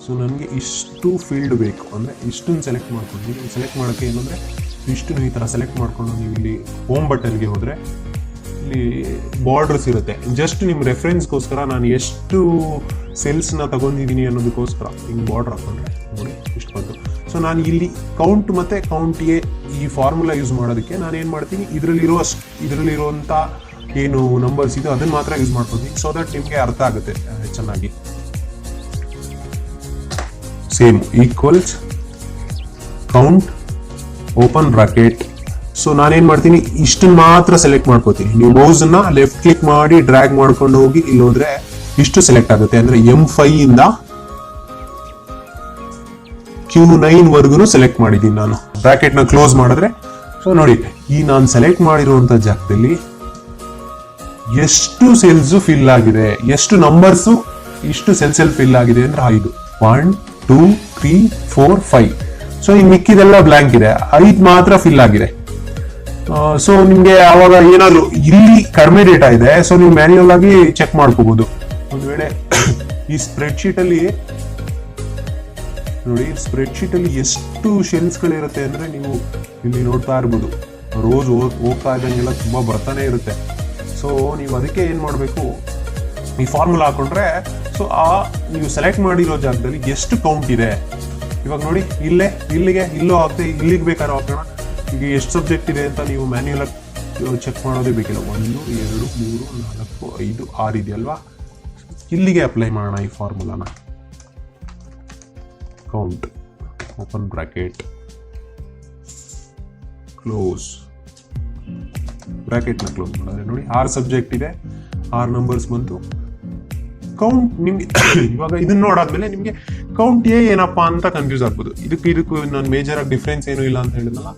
ಸೊ ನನಗೆ ಇಷ್ಟು ಫೀಲ್ಡ್ ಬೇಕು. ಅಂದರೆ ಇಷ್ಟನ್ನು ಸೆಲೆಕ್ಟ್ ಮಾಡ್ಕೊಂಡು ಸೆಲೆಕ್ಟ್ ಮಾಡೋಕ್ಕೆ ಏನಂದರೆ, ಇಷ್ಟನ್ನು ಈ ಥರ ಸೆಲೆಕ್ಟ್ ಮಾಡಿಕೊಂಡು ನೀವು ಇಲ್ಲಿ ಹೋಮ್ ಬಟನ್ಗೆ ಹೋದರೆ, ಇಲ್ಲಿ ಬಾರ್ಡರ್ಸ್ ಇರುತ್ತೆ. ಜಸ್ಟ್ ನಿಮ್ಮ ರೆಫರೆನ್ಸ್ಗೋಸ್ಕರ ನಾನು ಎಷ್ಟು ಸೆಲ್ಸ್ನ ತಗೊಂಡಿದ್ದೀನಿ ಅನ್ನೋದಕ್ಕೋಸ್ಕರ ಹಿಂಗೆ ಬಾರ್ಡರ್ ಹಾಕೊಂಡ್ರೆ, ನೋಡಿ, ಇಷ್ಟು ಬಂತು. ಸೊ ನಾನು ಇಲ್ಲಿ ಕೌಂಟ್ ಮತ್ತು ಕೌಂಟಿಗೆ ಈ ಫಾರ್ಮುಲಾ ಯೂಸ್ ಮಾಡೋದಕ್ಕೆ ನಾನು ಏನು ಮಾಡ್ತೀನಿ, ಇದರಲ್ಲಿರೋ ಇದರಲ್ಲಿರುವಂಥ ಏನು ನಂಬರ್ಸ್ ಇದೆ ಅದನ್ನು ಮಾತ್ರ ಯೂಸ್ ಮಾಡ್ಕೊತೀನಿ. ಸೊ ದಟ್ ನಿಮಗೆ ಅರ್ಥ ಆಗುತ್ತೆ, ಚೆನ್ನಾಗಿ. Same equals count open bracket so ನಾನೇನ್ ಮಾಡ್ತೀನಿ? ಇಷ್ಟನ್ನ ಮಾತ್ರ ಸೆಲೆಕ್ಟ್ ಮಾಡ್ಕೋತೀನಿ. ನೀವು ಮೌಸನ್ನ ಲೆಫ್ಟ್ ಕ್ಲಿಕ್ ಮಾಡಿ ಡ್ರ್ಯಾಗ್ ಮಾಡ್ಕೊಂಡು ಹೋಗಿ ಇಲ್ಲಿ ಹೋದ್ರೆ ಇಷ್ಟು ಸೆಲೆಕ್ಟ್ ಆಗುತ್ತೆ. ಅಂದ್ರೆ ಎಂ ಫೈ ಇಂದ ಕ್ಯೂ ನೈನ್ ವರ್ಗು ಸೆಲೆಕ್ಟ್ ಮಾಡಿದ್ದೀನಿ ನಾನು. ಬ್ರಾಕೆಟ್ನ ಕ್ಲೋಸ್ ಮಾಡಿದ್ರೆ ಸೊ ನೋಡಿ, ಈ ನಾನು ಸೆಲೆಕ್ಟ್ ಮಾಡಿರುವಂಥ ಜಾಗದಲ್ಲಿ ಎಷ್ಟು ಸೆಲ್ಸ್ ಫಿಲ್ ಆಗಿದೆ, ಎಷ್ಟು ನಂಬರ್ಸ್ ಇಷ್ಟು ಸೆಲ್ಸ್ ಫಿಲ್ ಆಗಿದೆ ಅಂದ್ರೆ ಐದು. One two three four five so ಈ ಮಿಕ್ಕಿದೆಲ್ಲ ಬ್ಲಾಂಕ್ ಇದೆ. ಐದು ಮಾತ್ರ ಫಿಲ್ ಆಗಿದೆ. ಸೊ ನಿಮಗೆ ಆವಾಗ ಏನಾದ್ರು ಇಲ್ಲಿ ಕಡಿಮೆ ಡೇಟಾ ಇದೆ ಸೊ ನೀವು ಮ್ಯಾನ್ಯಲ್ ಆಗಿ ಚೆಕ್ ಮಾಡ್ಕೋಬಹುದು ಒಂದು ವೇಳೆ ಈ ಸ್ಪ್ರೆಡ್ ಶೀಟ್ ಅಲ್ಲಿ ನೋಡಿ ಸ್ಪ್ರೆಡ್ಶೀಟಲ್ಲಿ ಎಷ್ಟು ಶೆಲ್ಸ್ಗಳಿರುತ್ತೆ ಅಂದರೆ ನೀವು ಇಲ್ಲಿ ನೋಡ್ತಾ ಇರ್ಬೋದು. ರೋಸ್ ಹೋಗ್ತಾ ಇದ್ದಂಗೆಲ್ಲ ತುಂಬ ಬರ್ತಾನೆ ಇರುತ್ತೆ. ಸೊ ನೀವು ಅದಕ್ಕೆ ಏನು ಮಾಡಬೇಕು? ಈ ಫಾರ್ಮುಲಾ ಹಾಕೊಂಡ್ರೆ ಸೊ ಆ ನೀವು ಸೆಲೆಕ್ಟ್ ಮಾಡಿರೋ ಜಾಗದಲ್ಲಿ ಎಷ್ಟು ಕೌಂಟ್ ಇದೆ? ಇವಾಗ ನೋಡಿ, ಇಲ್ಲೇ, ಇಲ್ಲಿಗೆ, ಇಲ್ಲೋ ಆಗ್ತದೆ ಇಲ್ಲಿಗೆ ಬೇಕಾದ್ರೆ ಹಾಕೋಣ ಈಗ ಎಷ್ಟು ಸಬ್ಜೆಕ್ಟ್ ಇದೆ ಅಂತ ನೀವು ಮ್ಯಾನ್ಯುಯಲ್ ಚೆಕ್ ಮಾಡೋದೇ ಬೇಕಿಲ್ಲ. ಒಂದು, ಎರಡು, ಮೂರು, ನಾಲ್ಕು, ಐದು, ಆರು ಇದೆಯಲ್ವಾ ಇಲ್ಲಿಗೆ ಅಪ್ಲೈ ಮಾಡೋಣ ಈ ಫಾರ್ಮುಲಾನ ಕೌಂಟ್ ಓಪನ್ ಬ್ರಾಕೆಟ್ ಕ್ಲೋಸ್ ಬ್ರ್ಯಾಕೆಟ್ನ ಕ್ಲೋಸ್ ಮಾಡಿದ್ರೆ ನೋಡಿ, ಆರು ಸಬ್ಜೆಕ್ಟ್ ಇದೆ. ಆರು ನಂಬರ್ಸ್ ಬಂತು. ಕೌಂಟ್ ನಿಮ್ಗೆ ಇವಾಗ ಇದನ್ನ ನೋಡಾದ್ಮೇಲೆ ನಿಮಗೆ ಕೌಂಟ್ ಎ ಏನಪ್ಪ ಅಂತ ಕನ್ಫ್ಯೂಸ್ ಆಗ್ಬೋದು. ಇದಕ್ಕೆ ಇದಕ್ಕೂ ನಾನು ಮೇಜರ್ ಆಗಿ ಡಿಫ್ರೆನ್ಸ್ ಏನು ಇಲ್ಲ ಅಂತ ಹೇಳಿದ್ನಲ್ಲ?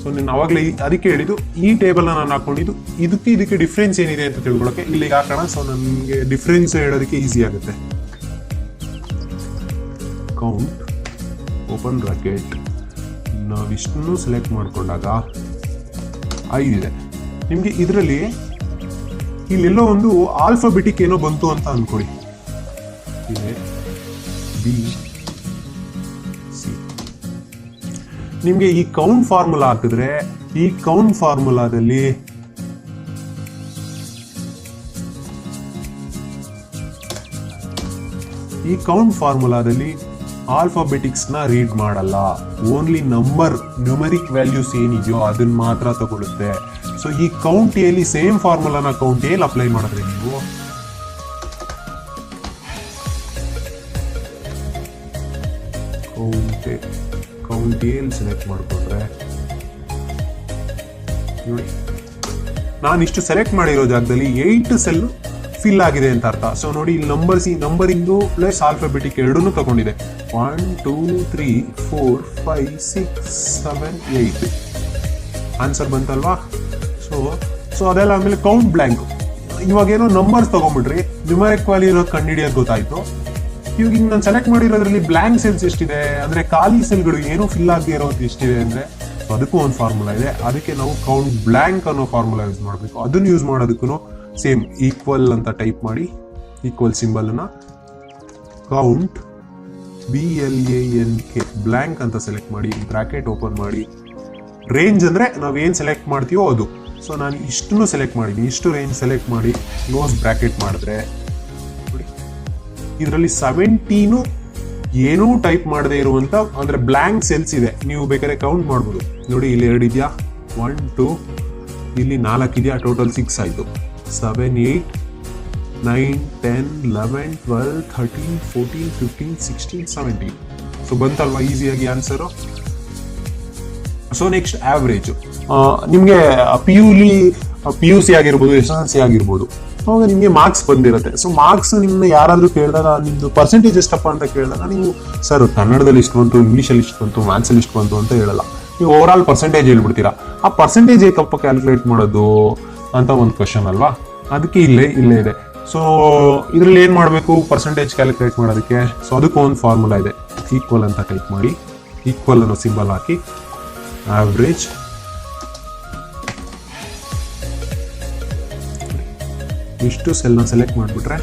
ಸೊ ನಾನು ಅವಾಗಲೇ ಅದಕ್ಕೆ ಹೇಳಿದ್ದು, ಈ ಟೇಬಲ್ ನಾನು ಹಾಕೊಂಡಿದ್ದು, ಇದಕ್ಕೆ ಇದಕ್ಕೆ ಡಿಫ್ರೆನ್ಸ್ ಏನಿದೆ ಅಂತ ತಿಳ್ಕೊಳ್ಳೋಕೆ ಇಲ್ಲಿಗೆ ಹಾಕೋಣ ಸೊ ನನಗೆ ಡಿಫ್ರೆನ್ಸ್ ಹೇಳೋದಕ್ಕೆ ಈಸಿ ಆಗುತ್ತೆ. ಕೌಂಟ್ ಓಪನ್ ರಾಕೆಟ್ ನಾವಿಷ್ಟನ್ನು ಸೆಲೆಕ್ಟ್ ಮಾಡ್ಕೊಂಡಾಗ ಐದಿದೆ ನಿಮಗೆ ಇದರಲ್ಲಿ ಇಲ್ಲೆಲ್ಲೋ ಒಂದು ಆಲ್ಫಾಬೆಟಿಕ್ ಏನೋ ಬಂತು ಅಂತ ಅನ್ಕೊಳ್ಳಿ. ನಿಮಗೆ ಈ ಕೌಂಟ್ ಫಾರ್ಮುಲಾ ಹಾಕಿದ್ರೆ, ಈ ಕೌಂಟ್ ಫಾರ್ಮುಲಾದಲ್ಲಿ ಈ ಕೌಂಟ್ ಫಾರ್ಮುಲಾದಲ್ಲಿ ಆಲ್ಫಾಬೆಟಿಕ್ಸ್ನ ರೀಡ್ ಮಾಡಲ್ಲ. ಓನ್ಲಿ ನಂಬರ್ ನ್ಯೂಮರಿಕ್ ವ್ಯಾಲ್ಯೂಸ್ ಏನಿದೆಯೋ ಅದನ್ನ ಮಾತ್ರ ತಗೊಳುತ್ತೆ ಸೊ ಈ ಕೌಂಟ್ ಎಲ್ಲಿ ಸೇಮ್ ಫಾರ್ಮುಲಾನ ಕೌಂಟ್ ಎಲ್ಲಿ ಅಪ್ಲೈ ಮಾಡಿದ್ರೆ ನೀವು ಕೌಂಟ್ ಸೆಲೆಕ್ಟ್ ಮಾಡ್ಕೊಂಡ್ರೆ? ನೋಡಿ. ನಾನು ಇಷ್ಟು ಸೆಲೆಕ್ಟ್ ಮಾಡಿರೋ ಜಾಗದಲ್ಲಿ ಏಯ್ಟ್ ಸೆಲ್ ಫಿಲ್ ಆಗಿದೆ ಅಂತ ಅರ್ಥ. ಸೊ ನೋಡಿ, ಇಲ್ಲಿ ನಂಬರ್ಸ್ ಈ ನಂಬರಿಂಗು ಪ್ಲಸ್ ಆಲ್ಫಾಬೆಟಿಕ್ ಎರಡೂ ತಗೊಂಡಿದೆ. One two three four five six seven eight answer ಬಂತಲ್ವಾ? So so ಅದೆಲ್ಲ ಆಮೇಲೆ ಕೌಂಟ್ ಬ್ಲ್ಯಾಂಕ್ ಇವಾಗ ಏನೋ ನಂಬರ್ಸ್ ತಗೊಂಡ್ಬಿಟ್ರಿ. ನ್ಯೂಮರಿಕ್ ವ್ಯಾಲ್ಯೂ ಇರೋದು ಕಂಡುಹಿಡಿಯೋದು ಗೊತ್ತಾಯ್ತು. ಇವಾಗ ನಾನು ಸೆಲೆಕ್ಟ್ ಮಾಡಿರೋದ್ರಲ್ಲಿ ಬ್ಲ್ಯಾಂಕ್ ಸೆಲ್ಸ್ ಎಷ್ಟಿದೆ? ಅಂದ್ರೆ ಖಾಲಿ ಸೆಲ್ಗಳು ಏನು ಫಿಲ್ ಆಗದೆ ಇರೋದು ಎಷ್ಟಿದೆ ಅಂದ್ರೆ ಅದಕ್ಕೂ ಒಂದು ಫಾರ್ಮುಲಾ ಇದೆ. ಅದಕ್ಕೆ ನಾವು ಕೌಂಟ್ ಬ್ಲ್ಯಾಂಕ್ ಅನ್ನೋ ಫಾರ್ಮುಲಾ ಯೂಸ್ ಮಾಡಬೇಕು. ಅದನ್ನ ಯೂಸ್ ಮಾಡೋದಕ್ಕೂ ಸೇಮ್ ಈಕ್ವಲ್ ಅಂತ ಟೈಪ್ ಮಾಡಿ equal ಸಿಂಬಲನ್ನು count B L A N K blank ಅಂತ ಸೆಲೆಕ್ಟ್ ಮಾಡಿ ಬ್ರಾಕೆಟ್ ಓಪನ್ ಮಾಡಿ. ರೇಂಜ್ ಅಂದ್ರೆ ನಾವು ಏನು ಸೆಲೆಕ್ಟ್ ಮಾಡ್ತೀವೋ ಅದು. ಸೊ ನಾನು ಇಷ್ಟನ್ನು ಸೆಲೆಕ್ಟ್ ಮಾಡಿದ್ದೀನಿ ಇಷ್ಟು ರೇಂಜ್ ಸೆಲೆಕ್ಟ್ ಮಾಡಿ ಕ್ಲೋಸ್ ಬ್ರಾಕೆಟ್ ಮಾಡಿದ್ರೆ ಇದರಲ್ಲಿ ಸೆವೆಂಟೀನು ಏನೂ ಟೈಪ್ ಮಾಡದೇ ಇರುವಂತ ಅಂದ್ರೆ ಬ್ಲ್ಯಾಂಕ್ ಸೆಲ್ಸ್ ಇದೆ. ನೀವು ಬೇಕಾದ್ರೆ ಕೌಂಟ್ ಮಾಡ್ಬೋದು. ನೋಡಿ, ಇಲ್ಲಿ ಎರಡು ಇದೆಯಾ? ಒನ್ ಟೂ ಇಲ್ಲಿ ನಾಲ್ಕು ಇದೆಯಾ? ಟೋಟಲ್ ಸಿಕ್ಸ್ ಆಯಿತು. Seven eight nine ten eleven twelve thirteen fourteen fifteen sixteen seventeen so ಬಂತಲ್ವಾ? ಈಸಿಯಾಗಿ ಆನ್ಸರು ಸೊ ನೆಕ್ಸ್ಟ್ ಆವ್ರೇಜ್ ನಿಮಗೆ ಪಿ ಯುಲಿ ಪಿ ಯು ಸಿ ಆಗಿರ್ಬೋದು ಎಸ್ ಎಲ್ ಸಿ ಆಗಿರ್ಬೋದು. ಅವಾಗ ನಿಮಗೆ ಮಾರ್ಕ್ಸ್ ಬಂದಿರುತ್ತೆ. ಸೊ ಮಾರ್ಕ್ಸ್ ನಿಮ್ಮನ್ನ ಯಾರಾದರೂ ಕೇಳಿದಾಗ ನಿಮ್ಮದು ಪರ್ಸೆಂಟೇಜ್ ಎಷ್ಟಪ್ಪ ಅಂತ ಕೇಳಿದಾಗ ನೀವು ಸರ್ ಕನ್ನಡದಲ್ಲಿ ಇಷ್ಟು ಬಂತು ಇಂಗ್ಲೀಷಲ್ಲಿ ಇಷ್ಟು ಬಂತು ಮ್ಯಾಥ್ಸಲ್ಲಿ ಇಷ್ಟು ಬಂತು ಅಂತ ಹೇಳಲ್ಲ. ನೀವು ಓವರ್ ಆಲ್ ಪರ್ಸೆಂಟೇಜ್ ಹೇಳ್ಬಿಡ್ತೀರಾ. ಆ ಪರ್ಸೆಂಟೇಜ್ ಏಕಪ್ಪ ಕ್ಯಾಲ್ಕುಲೇಟ್ ಮಾಡೋದು ಅಂತ ಒಂದು ಕ್ವಶನ್ ಅಲ್ವಾ? ಅದಕ್ಕೆ ಇಲ್ಲೇ ಇಲ್ಲೇ ಇದೆ. ಸೊ ಇದರಲ್ಲಿ ಏನು ಮಾಡಬೇಕು? ಪರ್ಸೆಂಟೇಜ್ ಕ್ಯಾಲ್ಕುಲೇಟ್ ಮಾಡೋದಕ್ಕೆ? ಸೊ ಅದಕ್ಕೂ ಒಂದು ಫಾರ್ಮುಲಾ ಇದೆ. ಈಕ್ವಲ್ ಅಂತ ಟೈಪ್ ಮಾಡಿ ಈಕ್ವಲ್ ಅನ್ನೋ ಸಿಂಬಲ್ ಹಾಕಿ ಆವ್ರೇಜ್ ಇಷ್ಟು ಸೆಲ್ನ ಸೆಲೆಕ್ಟ್ ಮಾಡಿಬಿಟ್ರೆ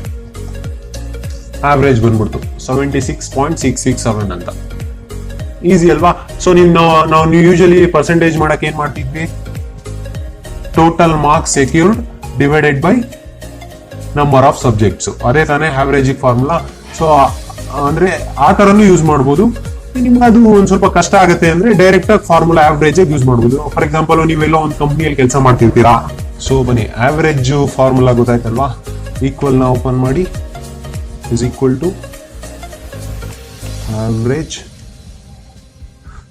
ಆವ್ರೇಜ್ ಬಂದ್ಬಿಡ್ತು. Seventy six point six six seven ಅಂತ. ಈಸಿ ಅಲ್ವಾ? ಸೊ ನೀವು ನಾವು, ನೀವು ಯೂಶಲಿ ಪರ್ಸೆಂಟೇಜ್ ಮಾಡಕ್ಕೆ ಏನು ಮಾಡ್ತಿದ್ವಿ? Total marks secured divided by number of subjects ಅದೇ ತಾನೇ ಆವ್ರೇಜಿಗೆ ಫಾರ್ಮುಲಾ ಸೊ ಅಂದರೆ ಆ ಥರನೂ ಯೂಸ್ ಮಾಡ್ಬೋದು. ನಿಮ್ಗೆ ಅದು ಒಂದ್ ಸ್ವಲ್ಪ ಕಷ್ಟ ಆಗುತ್ತೆ ಅಂದ್ರೆ ಡೈರೆಕ್ಟ್ ಆಗಿ ಫಾರ್ಮುಲಾ ಆವ್ರೇಜ್ ಯೂಸ್ ಮಾಡಬಹುದು ಫಾರ್ ಎಕ್ಸಾಂಪಲ್ ನೀವೆಲ್ಲೋ ಒಂದು ಕಂಪ್ನಿಯಲ್ಲಿ ಕೆಲಸ ಮಾಡ್ತಿರ್ತೀರಾ. ಸೊ ಬನ್ನಿ ಆವ್ರೇಜ್ ಫಾರ್ಮುಲಾ ಗೊತ್ತಾಯ್ತಲ್ವಾ? ಈಕ್ವಲ್ನ ಓಪನ್ ಮಾಡಿ is equal to average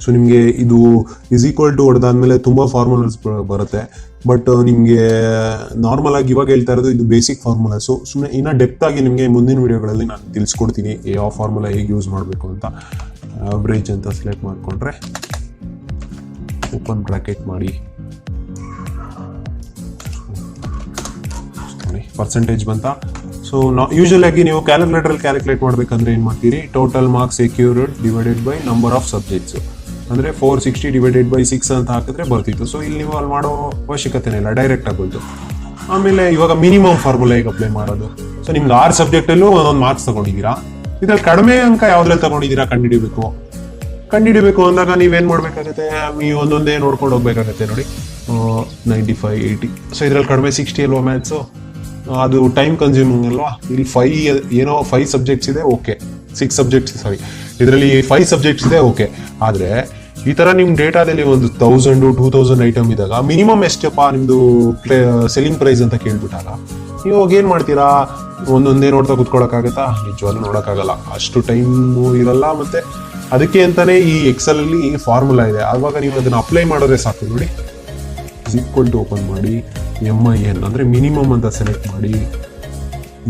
so ನಿಮಗೆ ಇದು ಇಸ್ ಈಕ್ವಲ್ ಟು ಹೊಡೆದಾದ್ಮೇಲೆ ತುಂಬ ಫಾರ್ಮುಲಾಸ್ ಬರುತ್ತೆ. ಬಟ್ ನಿಮಗೆ ನಾರ್ಮಲ್ ಆಗಿ ಇವಾಗ ಹೇಳ್ತಾ ಇರೋದು ಇದು ಬೇಸಿಕ್ ಫಾರ್ಮುಲಾ ಸೊ ಸುಮ್ಮನೆ ಇನ್ನೂ ಡೆಪ್ತ್ ಆಗಿ ನಿಮಗೆ ಮುಂದಿನ ವಿಡಿಯೋಗಳಲ್ಲಿ ನಾನು ತಿಳಿಸ್ಕೊಡ್ತೀನಿ. ಯಾವ ಫಾರ್ಮುಲಾ ಹೇಗೆ ಯೂಸ್ ಮಾಡಬೇಕು ಅಂತ ಬ್ರೇಜ್ ಅಂತ ಸೆಲೆಕ್ಟ್ ಮಾಡಿಕೊಂಡ್ರೆ ಓಪನ್ ಬ್ರಾಕೆಟ್ ಮಾಡಿ. ಪರ್ಸೆಂಟೇಜ್ ಬಂತ. ಸೊ ನಾ ಯೂಶಲ್ ಆಗಿ ನೀವು ಕ್ಯಾಲ್ಕುಲೇಟರ್ ಕ್ಯಾಲ್ಕುಲೇಟ್ ಮಾಡಬೇಕಂದ್ರೆ ಏನು ಮಾಡ್ತೀರಿ? Total marks secured divided by number of subjects ಅಂದ್ರೆ four sixty divided by six ಅಂತ ಹಾಕಿದ್ರೆ ಬರ್ತಿತ್ತು. ಸೊ ಇಲ್ಲಿ ನೀವು ಅಲ್ಲಿ ಮಾಡೋ ಅವಶ್ಯಕತೆ ಇಲ್ಲ ಡೈರೆಕ್ಟ್ ಆಗಿ ಬಂತು. ಆಮೇಲೆ ಇವಾಗ ಮಿನಿಮಮ್ ಫಾರ್ಮುಲಾ ಈಗ ಅಪ್ಲೈ ಮಾಡೋದು? ಸೊ ನಿಮ್ಗೆ ಆರು ಸಬ್ಜೆಕ್ಟಲ್ಲೂ ಒಂದೊಂದು ಮಾರ್ಕ್ಸ್ ತಗೊಂಡಿದ್ದೀರಾ? ಇದ್ರಲ್ಲಿ ಕಡಿಮೆ ಅಂಕ ಯಾವ್ದ್ರಲ್ಲಿ ತಗೊಂಡಿದ್ದೀರಾ ಕಂಡುಹಿಡಿಬೇಕು? ಕಂಡುಹಿಡಿಬೇಕು ಅಂದಾಗ ನೀವೇನು ಮಾಡ್ಬೇಕಾಗತ್ತೆ? ನೀವು ಒಂದೊಂದೇ ನೋಡ್ಕೊಂಡು ಹೋಗ್ಬೇಕಾಗತ್ತೆ ನೋಡಿ. ನೈಂಟಿ ಫೈವ್ ಏಯ್ಟಿ ಸೊ ಇದ್ರಲ್ಲಿ ಕಡಿಮೆ ಸಿಕ್ಸ್ಟಿ ಅಲ್ವಾ ಮ್ಯಾಥ್ಸು ಅದು ಟೈಮ್ ಕನ್ಸ್ಯೂಮಿಂಗ್ ಅಲ್ವಾ? ಇಲ್ಲಿ ಫೈ ಏನೋ ಫೈವ್ ಸಬ್ಜೆಕ್ಟ್ಸ್ ಇದೆ ಓಕೆ ಸಿಕ್ಸ್ ಸಬ್ಜೆಕ್ಟ್ಸ್ ಸಾರಿ ಇದರಲ್ಲಿ ಫೈವ್ ಸಬ್ಜೆಕ್ಟ್ಸ್ ಇದೆ ಓಕೆ ಆದರೆ ಈ ತರ ನಿಮ್ಮ ಡೇಟಾದಲ್ಲಿ ಒಂದು ತೌಸಂಡ್ ಟೂ ತೌಸಂಡ್ ಐಟಮ್ ಇದ್ದಾಗ ಮಿನಿಮಮ್ ಎಷ್ಟಪ್ಪ ನಿಮ್ದು ಸೆಲ್ಲಿಂಗ್ ಪ್ರೈಸ್ ಅಂತ ಕೇಳ್ಬಿಟ್ಟಾಗ? ನೀವು ಏನ್ ಮಾಡ್ತೀರಾ? ಒಂದೊಂದೇ ನೋಡ್ತಾ ಕುತ್ಕೊಳ್ಳೋಕ್ಕಾಗತ್ತಾ ನಿಜವಾಗ್ಲೂ ನೋಡೋಕ್ಕಾಗಲ್ಲ. ಅಷ್ಟು ಟೈಮು ಇರಲ್ಲ ಮತ್ತೆ ಅದಕ್ಕೆ ಅಂತಾನೆ ಈ ಎಕ್ಸೆಲ್ ಅಲ್ಲಿ ಫಾರ್ಮುಲಾ ಇದೆ. ಆವಾಗ ನೀವು ಅದನ್ನ ಅಪ್ಲೈ ಮಾಡಿದ್ರೆ ಸಾಕು ನೋಡಿ. ಈಕ್ವಲ್ ಟು ಓಪನ್ ಮಾಡಿ ಎಂ ಐ ಎನ್ ಅಂದರೆ ಮಿನಿಮಮ್ ಅಂತ ಸೆಲೆಕ್ಟ್ ಮಾಡಿ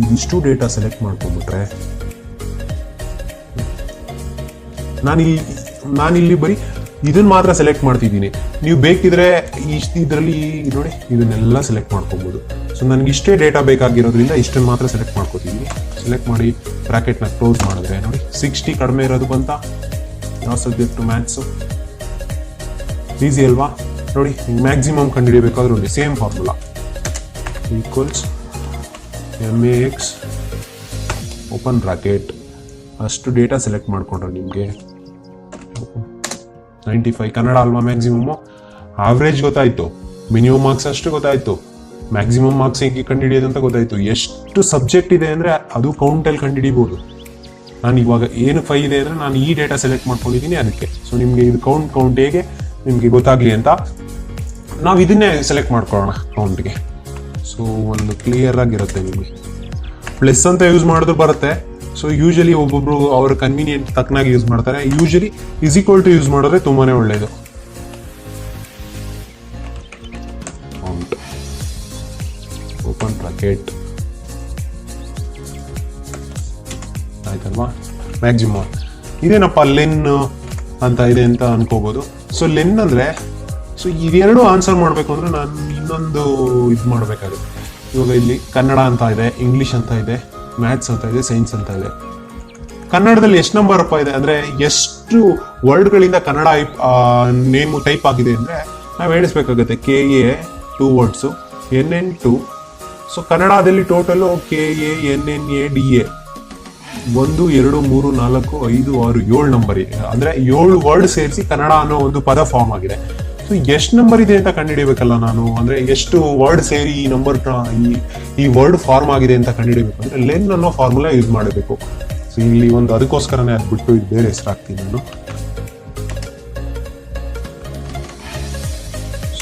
ಇದಿಷ್ಟು ಡೇಟಾ ಸೆಲೆಕ್ಟ್ ಮಾಡ್ಕೊಂಡ್ಬಿಟ್ರೆ. ನಾನಿಲ್ಲಿ ನಾನಿಲ್ಲಿ ಬರೀ ಇದನ್ನ ಮಾತ್ರ ಸೆಲೆಕ್ಟ್ ಮಾಡ್ತಿದ್ದೀನಿ. ನೀವು ಬೇಕಿದ್ರೆ ಇಷ್ಟು ಇದರಲ್ಲಿ ನೋಡಿ, ಇದನ್ನೆಲ್ಲ ಸೆಲೆಕ್ಟ್ ಮಾಡ್ಕೊಬೋದು. ಸೊ ನನಗೆ ಇಷ್ಟೇ ಡೇಟಾ ಬೇಕಾಗಿರೋದ್ರಿಂದ ಇಷ್ಟನ್ನು ಮಾತ್ರ ಸೆಲೆಕ್ಟ್ ಮಾಡ್ಕೋತಿದ್ದೀನಿ ಸೆಲೆಕ್ಟ್ ಮಾಡಿ ಬ್ರ್ಯಾಕೆಟ್ನ ಕ್ಲೋಸ್ ಮಾಡಿದ್ರೆ ನೋಡಿ ಸಿಕ್ಸ್ಟಿ ಕಡಿಮೆ ಇರೋದು ಬಂತ. ಯಾವ ಸಬ್ಜೆಕ್ಟು ಮ್ಯಾಥ್ಸು ಈಸಿ ಅಲ್ವಾ? ನೋಡಿ ಮ್ಯಾಕ್ಸಿಮಮ್ ಕಂಡುಹಿಡಿಯಬೇಕಾದ್ರೆ ಒಂದು same formula equals M X open bracket ಅಷ್ಟು ಡೇಟಾ ಸೆಲೆಕ್ಟ್ ಮಾಡಿಕೊಂಡ್ರೆ ನಿಮಗೆ ನೈಂಟಿ ಫೈವ್ ಕನ್ನಡ ಅಲ್ವಾ ಮ್ಯಾಕ್ಸಿಮಮ್ಮು. ಆವ್ರೇಜ್ ಗೊತ್ತಾಯ್ತು. ಮಿನಿಮಮ್ ಮಾರ್ಕ್ಸ್ ಅಷ್ಟು ಗೊತ್ತಾಯ್ತು. ಮ್ಯಾಕ್ಸಿಮಮ್ ಮಾರ್ಕ್ಸ್ ಹೇಗೆ ಕಂಡುಹಿಡಿಯೋದು ಅಂತ ಗೊತ್ತಾಯ್ತು. ಎಷ್ಟು ಸಬ್ಜೆಕ್ಟ್ ಇದೆ ಅಂದರೆ ಅದು ಕೌಂಟಲ್ಲಿ ಕಂಡುಹಿಡಿಬೋದು. ನಾನು ಇವಾಗ ಏನು ಫೈ ಇದೆ ಅಂದರೆ ನಾನು ಈ ಡೇಟಾ ಸೆಲೆಕ್ಟ್ ಮಾಡ್ಕೊಂಡಿದ್ದೀನಿ ಅದಕ್ಕೆ. ಸೊ ನಿಮಗೆ ಇದು ಕೌಂಟ್ ಕೌಂಟ್ ಹೇಗೆ? ನಿಮಗೆ ಗೊತ್ತಾಗಲಿ ಅಂತ. ನಾವು ಇದನ್ನೇ ಸೆಲೆಕ್ಟ್ ಮಾಡ್ಕೊಳ್ಳೋಣ ಕೌಂಟ್ಗೆ ಸೊ ಒಂದು ಕ್ಲಿಯರ್ ಆಗಿರುತ್ತೆ ನಿಮಗೆ. ಪ್ಲಸ್ ಅಂತ ಯೂಸ್ ಮಾಡಿದ್ರು ಬರುತ್ತೆ. ಸೊ ಯೂಶಲಿ ಒಬ್ಬೊಬ್ರು ಅವ್ರ ಕನ್ವೀನಿಯಂಟ್ ತಕ್ಕನಾಗಿ ಯೂಸ್ ಮಾಡ್ತಾರೆ. Usually is equal to use ಮಾಡಿದ್ರೆ ತುಂಬಾನೇ ಒಳ್ಳೆಯದು ಓಪನ್ ಬ್ರಾಕೆಟ್ ಆಯ್ತಲ್ವಾ? ಮ್ಯಾಕ್ಸಿಮಮ್ ಇದೇನಪ್ಪ ಲೆನ್ ಅಂತ ಇದೆ ಅಂತ ಅನ್ಕೋಬಹುದು ಸೊ ಲೆನ್ ಅಂದ್ರೆ ಸೊ ಇವೆರಡು ಆನ್ಸರ್ ಮಾಡಬೇಕು ಅಂದ್ರೆ ನಾನು ಇನ್ನೊಂದು ಇದು ಮಾಡಬೇಕಾಗುತ್ತೆ. ಇವಾಗ ಇಲ್ಲಿ ಕನ್ನಡ ಅಂತ ಇದೆ ಇಂಗ್ಲಿಷ್ ಅಂತ ಇದೆ. ಮ್ಯಾಥ್ಸ್ ಅಂತ ಇದೆ ಸೈನ್ಸ್ ಅಂತ ಇದೆ. ಕನ್ನಡದಲ್ಲಿ ಎಷ್ಟು ನಂಬರ್ ಅಪ್ಪ ಇದೆ ಅಂದ್ರೆ ಎಷ್ಟು ವರ್ಡ್ಗಳಿಂದ ಕನ್ನಡ ನೇಮು ಟೈಪ್ ಆಗಿದೆ ಅಂದ್ರೆ ನಾವು ಹೇಳಿಸ್ಬೇಕಾಗುತ್ತೆ K A two words N N two so ಕನ್ನಡದಲ್ಲಿ total K A N N A D A ಒಂದು, ಎರಡು, ಮೂರು, ನಾಲ್ಕು, ಐದು, ಆರು, ಏಳು ನಂಬರ್ ಇದೆ. ಅಂದ್ರೆ ಏಳು ವರ್ಡ್ ಸೇರಿಸಿ ಕನ್ನಡ ಅನ್ನೋ ಒಂದು ಪದ ಫಾರ್ಮ್ ಆಗಿದೆ. ಸೊ ಎಷ್ಟು ನಂಬರ್ ಇದೆ ಅಂತ ಕಂಡುಹಿಡಿಯಬೇಕಲ್ಲ ನಾನು? ಅಂದ್ರೆ ಎಷ್ಟು ವರ್ಡ್ ಸೇರಿ ಈ ನಂಬರ್ ಈ ಈ ವರ್ಡ್ ಫಾರ್ಮ್ ಆಗಿದೆ ಅಂತ ಕಂಡುಹಿಡಿಯಬೇಕು ಅಂದ್ರೆ ಲೆನ್ ಅನ್ನೋ ಫಾರ್ಮುಲಾ ಯೂಸ್ ಮಾಡಬೇಕು. ಸೊ ಇಲ್ಲಿ ಒಂದು ಅದಕ್ಕೋಸ್ಕರನೇ ಅದ್ಬಿಟ್ಟು ಇದು ಬೇರೆ ಹೆಸರು ಹಾಕ್ತೀನಿ ನಾನು.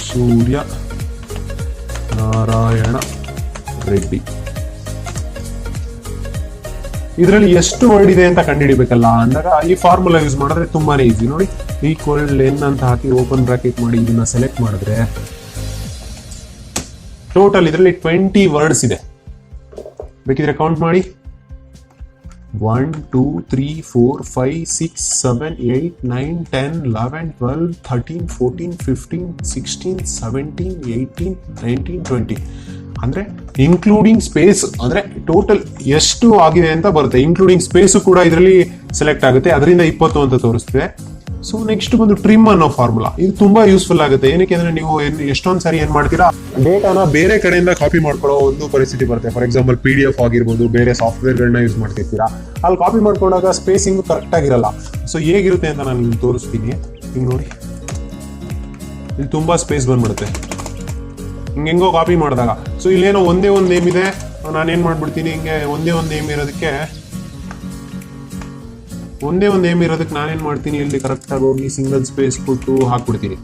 ಸೂರ್ಯ ನಾರಾಯಣ ರೆಡ್ಡಿ. ಇದರಲ್ಲಿ ಎಷ್ಟು ವರ್ಡ್ ಇದೆ ಅಂತ ಕಂಡುಹಿಡಿಬೇಕಲ್ಲ? ಅಂದಾಗ ಈ ಫಾರ್ಮುಲಾ ಯೂಸ್ ಮಾಡಿದ್ರೆ ತುಂಬಾನೇ ಈಸಿ ನೋಡಿ ಈಕ್ವಲ್ ಲೆನ್ ಅಂತ ಹಾಕಿ ಓಪನ್ ಬ್ರಾಕೆಟ್ ಮಾಡಿ ಇದನ್ನ ಸೆಲೆಕ್ಟ್ ಮಾಡಿದ್ರೆ ಟೋಟಲ್ ಇದರಲ್ಲಿ ಟ್ವೆಂಟಿ ವರ್ಡ್ಸ್ ಇದೆ. ಬೇಕಿದ್ರೆ ಕೌಂಟ್ ಮಾಡಿ. One two three four five six seven eight nine ten eleven twelve thirteen fourteen fifteen sixteen seventeen eighteen nineteen twenty ಅಂದ್ರೆ ಇನ್ಕ್ಲೂಡಿಂಗ್ ಸ್ಪೇಸ್ ಅಂದ್ರೆ ಟೋಟಲ್ ಎಷ್ಟು ಆಗಿದೆ ಅಂತ ಬರುತ್ತೆ. ಇನ್ಕ್ಲೂಡಿಂಗ್ ಸ್ಪೇಸು ಕೂಡ ಇದರಲ್ಲಿ ಸೆಲೆಕ್ಟ್ ಆಗುತ್ತೆ. ಅದರಿಂದ ಇಪ್ಪತ್ತು ಅಂತ ತೋರಿಸ್ತಿದೆ. ಸೊ ನೆಕ್ಸ್ಟ್ ಬಂದು ಟ್ರಿಮ್ ಅನ್ನೋ ಫಾರ್ಮುಲಾ ಇದು ತುಂಬಾ ಯೂಸ್ಫುಲ್ ಆಗುತ್ತೆ. ಏನಕ್ಕೆ ಅಂದ್ರೆ ನೀವು ಏನ್- ಎಷ್ಟೊಂದ್ ಸಾರಿ ಏನ್ ಮಾಡ್ತೀರಾ? ಡೇಟಾನ ಬೇರೆ ಕಡೆಯಿಂದ ಕಾಪಿ ಮಾಡ್ಕೊಳ್ಳೋ ಒಂದು ಪರಿಸ್ಥಿತಿ ಬರುತ್ತೆ. For example P D F ಆಗಿರ್ಬೋದು, ಬೇರೆ ಸಾಫ್ಟ್ವೇರ್ಗಳನ್ನ ಯೂಸ್ ಮಾಡ್ತಿರ್ತೀರಾ. ಅಲ್ಲಿ ಕಾಪಿ ಮಾಡ್ಕೊಂಡಾಗ ಸ್ಪೇಸಿಂಗ್ ಕರೆಕ್ಟ್ ಆಗಿರಲ್ಲ. ಸೊ ಹೇಗಿರುತ್ತೆ ಅಂತ ನಾನು ನಿಮ್ಗೆ ತೋರಿಸ್ತೀನಿ. ಹಿಂಗ್ ನೋಡಿ. ಇಲ್ಲಿ ತುಂಬಾ ಸ್ಪೇಸ್ ಬಂದ್ಬಿಡುತ್ತೆ. ಹಿಂಗೆಂಗೋ ಕಾಪಿ ಮಾಡಿದಾಗ. ಸೊ ಇಲ್ಲೇನೋ ಒಂದೇ ಒಂದು ನೇಮ್ ಇದೆ. ನಾನೇನ್ ಮಾಡ್ಬಿಡ್ತೀನಿ? ಹಿಂಗೆ ಒಂದೇ ಒಂದು ನೇಮ್ ಇರೋದಕ್ಕೆ ಒಂದೇ ಒಂದು ನೇಮ್ ಇರೋದಕ್ಕೆ ನಾನೇನು ಮಾಡ್ತೀನಿ, ಇಲ್ಲಿ ಕರೆಕ್ಟಾಗಿ ಹೋಗಿ ಸಿಂಗಲ್ ಸ್ಪೇಸ್ ಕೊಟ್ಟು ಹಾಕ್ಬಿಡ್ತೀನಿ.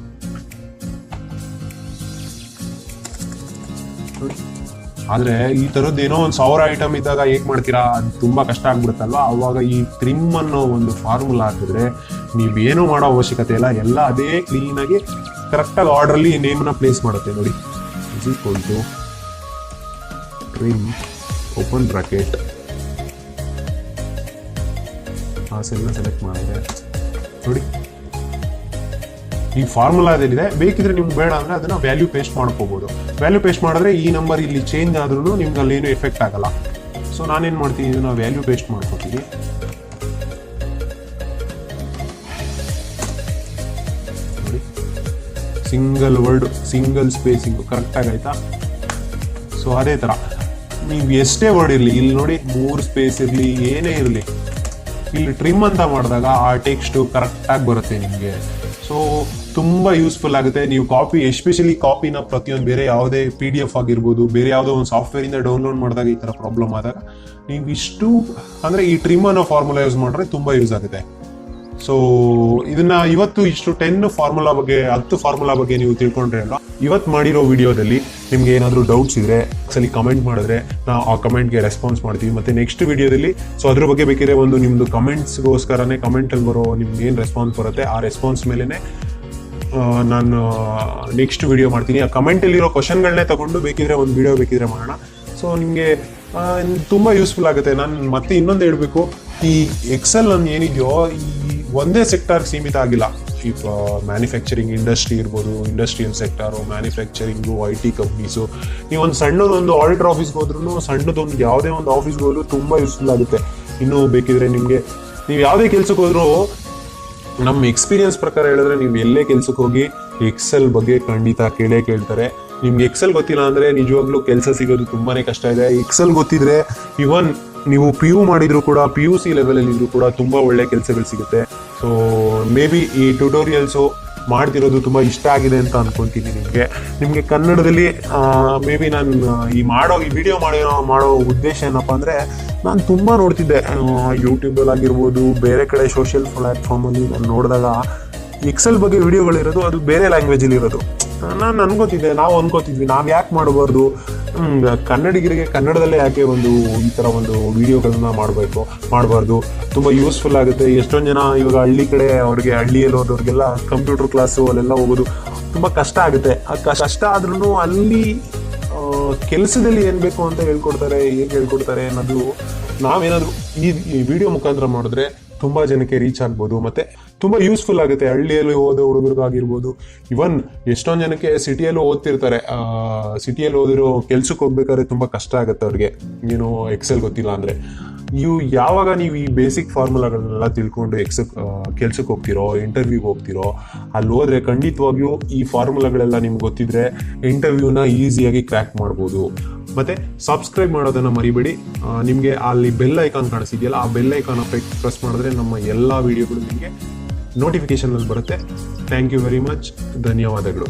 ಆದರೆ ಈ ಥರದ್ದು ಏನೋ ಒಂದು ಸಾವಿರ ಐಟಮ್ ಇದ್ದಾಗ ಹೇಗೆ ಮಾಡ್ತೀರಾ? ಅದು ತುಂಬಾ ಕಷ್ಟ ಆಗ್ಬಿಡುತ್ತಲ್ವ? ಅವಾಗ ಈ ಟ್ರಿಮ್ ಅನ್ನೋ ಒಂದು ಫಾರ್ಮುಲಾ ಹಾಕಿದ್ರೆ ನೀವೇನು ಮಾಡೋ ಅವಶ್ಯಕತೆ ಇಲ್ಲ. ಎಲ್ಲ ಅದೇ ಕ್ಲೀನ್ ಆಗಿ ಆರ್ಡ್ರಲ್ಲಿ ಆಗಿ ಆರ್ಡರ್ ಅಲ್ಲಿ ನೇಮ್ನ ಪ್ಲೇಸ್ ಮಾಡುತ್ತೆ ನೋಡಿ. Is equal to trim open bracket ಸೆಲ್ನ select ಮಾಡಿದೆ. ನೋಡಿ. ಈ ಫಾರ್ಮುಲಾದಲ್ಲಿದೆ ಬೇಕಿದ್ರೆ ನಿಮ್ಗೆ ಬೇಡ ಅಂದ್ರೆ ಅದನ್ನ ವ್ಯಾಲ್ಯೂ ಪೇಸ್ಟ್ ಮಾಡ್ಕೋಬೋದು. ವ್ಯಾಲ್ಯೂ ಪೇಸ್ಟ್ ಮಾಡಿದ್ರೆ ಈ ನಂಬರ್ ಇಲ್ಲಿ ಚೇಂಜ್ ಆದ್ರೂ ನಿಮ್ಗೆ ಅಲ್ಲಿ ಏನು ಎಫೆಕ್ಟ್ ಆಗಲ್ಲ. ಸೊ ನಾನೇನು ಮಾಡ್ತೀನಿ? ಇದನ್ನ ವ್ಯಾಲ್ಯೂ ಪೇಸ್ಟ್ ಮಾಡ್ಕೋತೀನಿ. ಸಿಂಗಲ್ ವರ್ಡ್ ಸಿಂಗಲ್ ಸ್ಪೇಸಿಂಗ್ ಕರೆಕ್ಟಾಗಿ ಆಯ್ತಾ? ಸೊ ಅದೇ ತರ. ನೀವು ಎಷ್ಟೇ ವರ್ಡ್ ಇರಲಿ, ಇಲ್ಲಿ ನೋಡಿ, ಮೂರು ಸ್ಪೇಸ್ ಇರಲಿ, ಏನೇ ಇರಲಿ. ಇಲ್ಲಿ ಟ್ರಿಮ್ ಅಂತ ಮಾಡಿದಾಗ ಆ ಟೆಕ್ಸ್ಟ್ ಕರೆಕ್ಟಾಗಿ ಬರುತ್ತೆ ನಿಮಗೆ. ಸೊ ತುಂಬ ಯೂಸ್ಫುಲ್ ಆಗುತ್ತೆ. ನೀವು ಕಾಪಿ ಎಸ್ಪೆಷಲಿ ಕಾಪಿನ ಪ್ರತಿಯೊಂದು ಬೇರೆ ಯಾವುದೇ ಪಿ ಡಿ ಎಫ್ ಆಗಿರ್ಬೋದು, ಬೇರೆ ಯಾವುದೋ ಒಂದು ಸಾಫ್ಟ್ವೇರಿಂದ ಡೌನ್ಲೋಡ್ ಮಾಡಿದಾಗ ಈ ಥರ ಪ್ರಾಬ್ಲಮ್ ಆದಾಗ, ನೀವು ಇಷ್ಟು, ಅಂದರೆ ಈ ಟ್ರಿಮ್ ಅನ್ನೋ ಫಾರ್ಮುಲಾ ಯೂಸ್ ಮಾಡಿದ್ರೆ ತುಂಬ ಯೂಸ್ ಆಗುತ್ತೆ. ಸೊ ಇದನ್ನ ಇವತ್ತು ಇಷ್ಟು ಟೆನ್ ಫಾರ್ಮುಲಾ ಬಗ್ಗೆ, ಹತ್ತು ಫಾರ್ಮುಲಾ ಬಗ್ಗೆ ನೀವು ತಿಳ್ಕೊಂಡ್ರೆ ಅಲ್ವಾ? ಇವತ್ತು ಮಾಡಿರೋ ವಿಡಿಯೋದಲ್ಲಿ ನಿಮ್ಗೆ ಏನಾದರೂ ಡೌಟ್ಸ್ ಇದ್ರೆ ಸಲಿ ಕಮೆಂಟ್ ಮಾಡಿದ್ರೆ ನಾವು ಆ ಕಮೆಂಟ್ಗೆ ರೆಸ್ಪಾನ್ಸ್ ಮಾಡ್ತೀವಿ. ಮತ್ತೆ ನೆಕ್ಸ್ಟ್ ವಿಡಿಯೋದಲ್ಲಿ ಸೊ ಅದ್ರ ಬಗ್ಗೆ ಬೇಕಿದ್ರೆ ಒಂದು ನಿಮ್ದು ಕಮೆಂಟ್ಸ್ಗೋಸ್ಕರನೇ ಕಮೆಂಟಲ್ಲಿ ಬರೋ ನಿಮ್ಗೆ ಏನು ರೆಸ್ಪಾನ್ಸ್ ಬರುತ್ತೆ, ಆ ರೆಸ್ಪಾನ್ಸ್ ಮೇಲೇ ನಾನು ನೆಕ್ಸ್ಟ್ ವಿಡಿಯೋ ಮಾಡ್ತೀನಿ. ಆ ಕಮೆಂಟಲ್ಲಿರೋ ಕ್ವಶನ್ಗಳನ್ನೇ ತಗೊಂಡು ಬೇಕಿದ್ರೆ ಒಂದು ವಿಡಿಯೋ ಬೇಕಿದ್ರೆ ಮಾಡೋಣ. ಸೊ ನಿಮಗೆ ತುಂಬ ಯೂಸ್ಫುಲ್ ಆಗುತ್ತೆ. ನಾನು ಮತ್ತೆ ಇನ್ನೊಂದು ಹೇಳಬೇಕು. ಈ ಎಕ್ಸೆಲ್ ನಾನು ಏನಿದೆಯೋ, ಈ ಒಂದೇ ಸೆಕ್ಟರ್ ಸೀಮಿತ ಆಗಿಲ್ಲ. ಈ ಮ್ಯಾನುಫ್ಯಾಕ್ಚರಿಂಗ್ ಇಂಡಸ್ಟ್ರಿ ಇರ್ಬೋದು industrial sector manufacturing I T companies ನೀವು ಒಂದು ಸಣ್ಣದೊಂದು ಆಡಿಟರ್ ಆಫೀಸ್ಗೆ ಹೋದ್ರೂ ಸಣ್ಣದೊಂದು ಯಾವುದೇ ಒಂದು ಆಫೀಸ್ಗೆ ಹೋದ್ರೂ ತುಂಬ ಯೂಸ್ಫುಲ್ ಆಗುತ್ತೆ. ಇನ್ನೂ ಬೇಕಿದ್ರೆ ನಿಮಗೆ. ನೀವು ಯಾವುದೇ ಕೆಲಸಕ್ಕೆ ಹೋದ್ರೂ ನಮ್ಮ ಎಕ್ಸ್ಪೀರಿಯನ್ಸ್ ಪ್ರಕಾರ ಹೇಳಿದ್ರೆ ನೀವು ಎಲ್ಲೇ ಕೆಲಸಕ್ಕೆ ಹೋಗಿ ಎಕ್ಸೆಲ್ ಬಗ್ಗೆ ಖಂಡಿತ ಕೇಳೇ ಕೇಳ್ತಾರೆ. ನಿಮ್ಗೆ ಎಕ್ಸೆಲ್ ಗೊತ್ತಿಲ್ಲ ಅಂದ್ರೆ ನಿಜವಾಗ್ಲೂ ಕೆಲಸ ಸಿಗೋದು ತುಂಬಾನೇ ಕಷ್ಟ ಇದೆ. ಎಕ್ಸೆಲ್ ಗೊತ್ತಿದ್ರೆ ಇವನ್ ನೀವು ಪಿ ಯು ಮಾಡಿದ್ರು ಕೂಡ ಪಿ ಯು ಸಿ ಲೆವೆಲಲ್ಲಿ ಇದ್ರು ಕೂಡ ತುಂಬಾ ಒಳ್ಳೆ ಕೆಲಸಗಳು ಸಿಗುತ್ತೆ. ಸೊ ಮೇ ಬಿ ಈ ಟ್ಯುಟೋರಿಯಲ್ಸು ಮಾಡ್ತಿರೋದು ತುಂಬ ಇಷ್ಟ ಆಗಿದೆ ಅಂತ ಅನ್ಕೊಂತೀನಿ ನಿಮಗೆ. ನಿಮಗೆ ಕನ್ನಡದಲ್ಲಿ ಮೇ ಬಿ ನಾನು ಈ ಮಾಡೋ, ಈ ವಿಡಿಯೋ ಮಾಡಿರೋ ಮಾಡೋ ಉದ್ದೇಶ ಏನಪ್ಪ ಅಂದರೆ, ನಾನು ತುಂಬ ನೋಡ್ತಿದ್ದೆ. ಯೂಟ್ಯೂಬಲ್ಲಿ ಆಗಿರ್ಬೋದು ಬೇರೆ ಕಡೆ ಸೋಷಿಯಲ್ ಪ್ಲಾಟ್ಫಾರ್ಮಲ್ಲಿ ನಾನು ನೋಡಿದಾಗ ಎಕ್ಸೆಲ್ ಬಗ್ಗೆ ವಿಡಿಯೋಗಳಿರೋದು, ಅದು ಬೇರೆ ಲ್ಯಾಂಗ್ವೇಜಲ್ಲಿ ಇರೋದು. ನಾನು ಅನ್ಕೋತಿದ್ದೆ, ನಾವು ಅನ್ಕೋತಿದ್ವಿ, ನಾವು ಯಾಕೆ ಮಾಡಬಾರ್ದು? ಕನ್ನಡಿಗರಿಗೆ ಕನ್ನಡದಲ್ಲೇ ಯಾಕೆ ಒಂದು ಈ ಥರ ಒಂದು ವಿಡಿಯೋಗಳನ್ನ ಮಾಡಬೇಕು, ಮಾಡಬಾರ್ದು? ತುಂಬ ಯೂಸ್ಫುಲ್ ಆಗುತ್ತೆ. ಎಷ್ಟೊಂದು ಜನ ಇವಾಗ ಹಳ್ಳಿ ಕಡೆ ಅವ್ರಿಗೆ ಹಳ್ಳಿಯಲ್ಲಿ ಹೋದವ್ರಿಗೆಲ್ಲ ಕಂಪ್ಯೂಟರ್ ಕ್ಲಾಸು ಅಲ್ಲೆಲ್ಲ ಹೋಗೋದು ತುಂಬ ಕಷ್ಟ ಆಗುತ್ತೆ. ಆ ಕಷ್ಟ ಆದ್ರೂ ಅಲ್ಲಿ ಕೆಲಸದಲ್ಲಿ ಏನು ಬೇಕು ಅಂತ ಹೇಳ್ಕೊಡ್ತಾರೆ, ಏನು ಹೇಳ್ಕೊಡ್ತಾರೆ ಅನ್ನೋದು ನಾವೇನಾದರೂ ಈ ಈ ವಿಡಿಯೋ ಮುಖಾಂತರ ಮಾಡಿದ್ರೆ ತುಂಬ ಜನಕ್ಕೆ ರೀಚ್ ಆಗ್ಬೋದು, ಮತ್ತೆ ತುಂಬಾ ಯೂಸ್ಫುಲ್ ಆಗುತ್ತೆ. ಹಳ್ಳಿಯಲ್ಲಿ ಓದೋ ಹುಡುಗರಿಗಾಗಿರ್ಬೋದು. ಇವನ್ ಎಷ್ಟೊಂದು ಜನಕ್ಕೆ ಸಿಟಿಯಲ್ಲೂ ಓದ್ತಿರ್ತಾರೆ. ಸಿಟಿಯಲ್ಲಿ ಓದಿರೋ ಕೆಲ್ಸಕ್ಕೆ ಹೋಗ್ಬೇಕಾದ್ರೆ ತುಂಬಾ ಕಷ್ಟ ಆಗುತ್ತೆ ಅವ್ರಿಗೆ. ಏನು ಎಕ್ಸೆಲ್ ಗೊತ್ತಿಲ್ಲ ಅಂದ್ರೆ. ನೀವು ಯಾವಾಗ ನೀವು ಈ ಬೇಸಿಕ್ ಫಾರ್ಮುಲಾಗಳನ್ನೆಲ್ಲ ತಿಳ್ಕೊಂಡು ಎಕ್ಸ್ ಕೆಲ್ಸಕ್ಕೆ ಹೋಗ್ತಿರೋ ಇಂಟರ್ವ್ಯೂಗೆ ಹೋಗ್ತಿರೋ, ಅಲ್ಲಿ ಹೋದ್ರೆ ಖಂಡಿತವಾಗಿಯೂ ಈ ಫಾರ್ಮುಲಾಗಳೆಲ್ಲ ನಿಮ್ಗೆ ಗೊತ್ತಿದ್ರೆ ಇಂಟರ್ವ್ಯೂನ ಈಸಿಯಾಗಿ ಕ್ರ್ಯಾಕ್ ಮಾಡ್ಬೋದು. ಮತ್ತೆ ಸಬ್ಸ್ಕ್ರೈಬ್ ಮಾಡೋದನ್ನ ಮರಿಬೇಡಿ. ನಿಮಗೆ ಅಲ್ಲಿ ಬೆಲ್ ಐಕಾನ್ ಕಾಣಿಸಿದೆಯಲ್ಲ ಆ ಬೆಲ್ ಐಕಾನ್ ಪ್ರೆಸ್ ಮಾಡಿದ್ರೆ ನಮ್ಮ ಎಲ್ಲ ವಿಡಿಯೋಗಳು ನಿಮಗೆ ನೋಟಿಫಿಕೇಶನ್ ಬರುತ್ತೆ. ಥ್ಯಾಂಕ್ ಯು ವೆರಿ ಮಚ್ ಧನ್ಯವಾದಗಳು.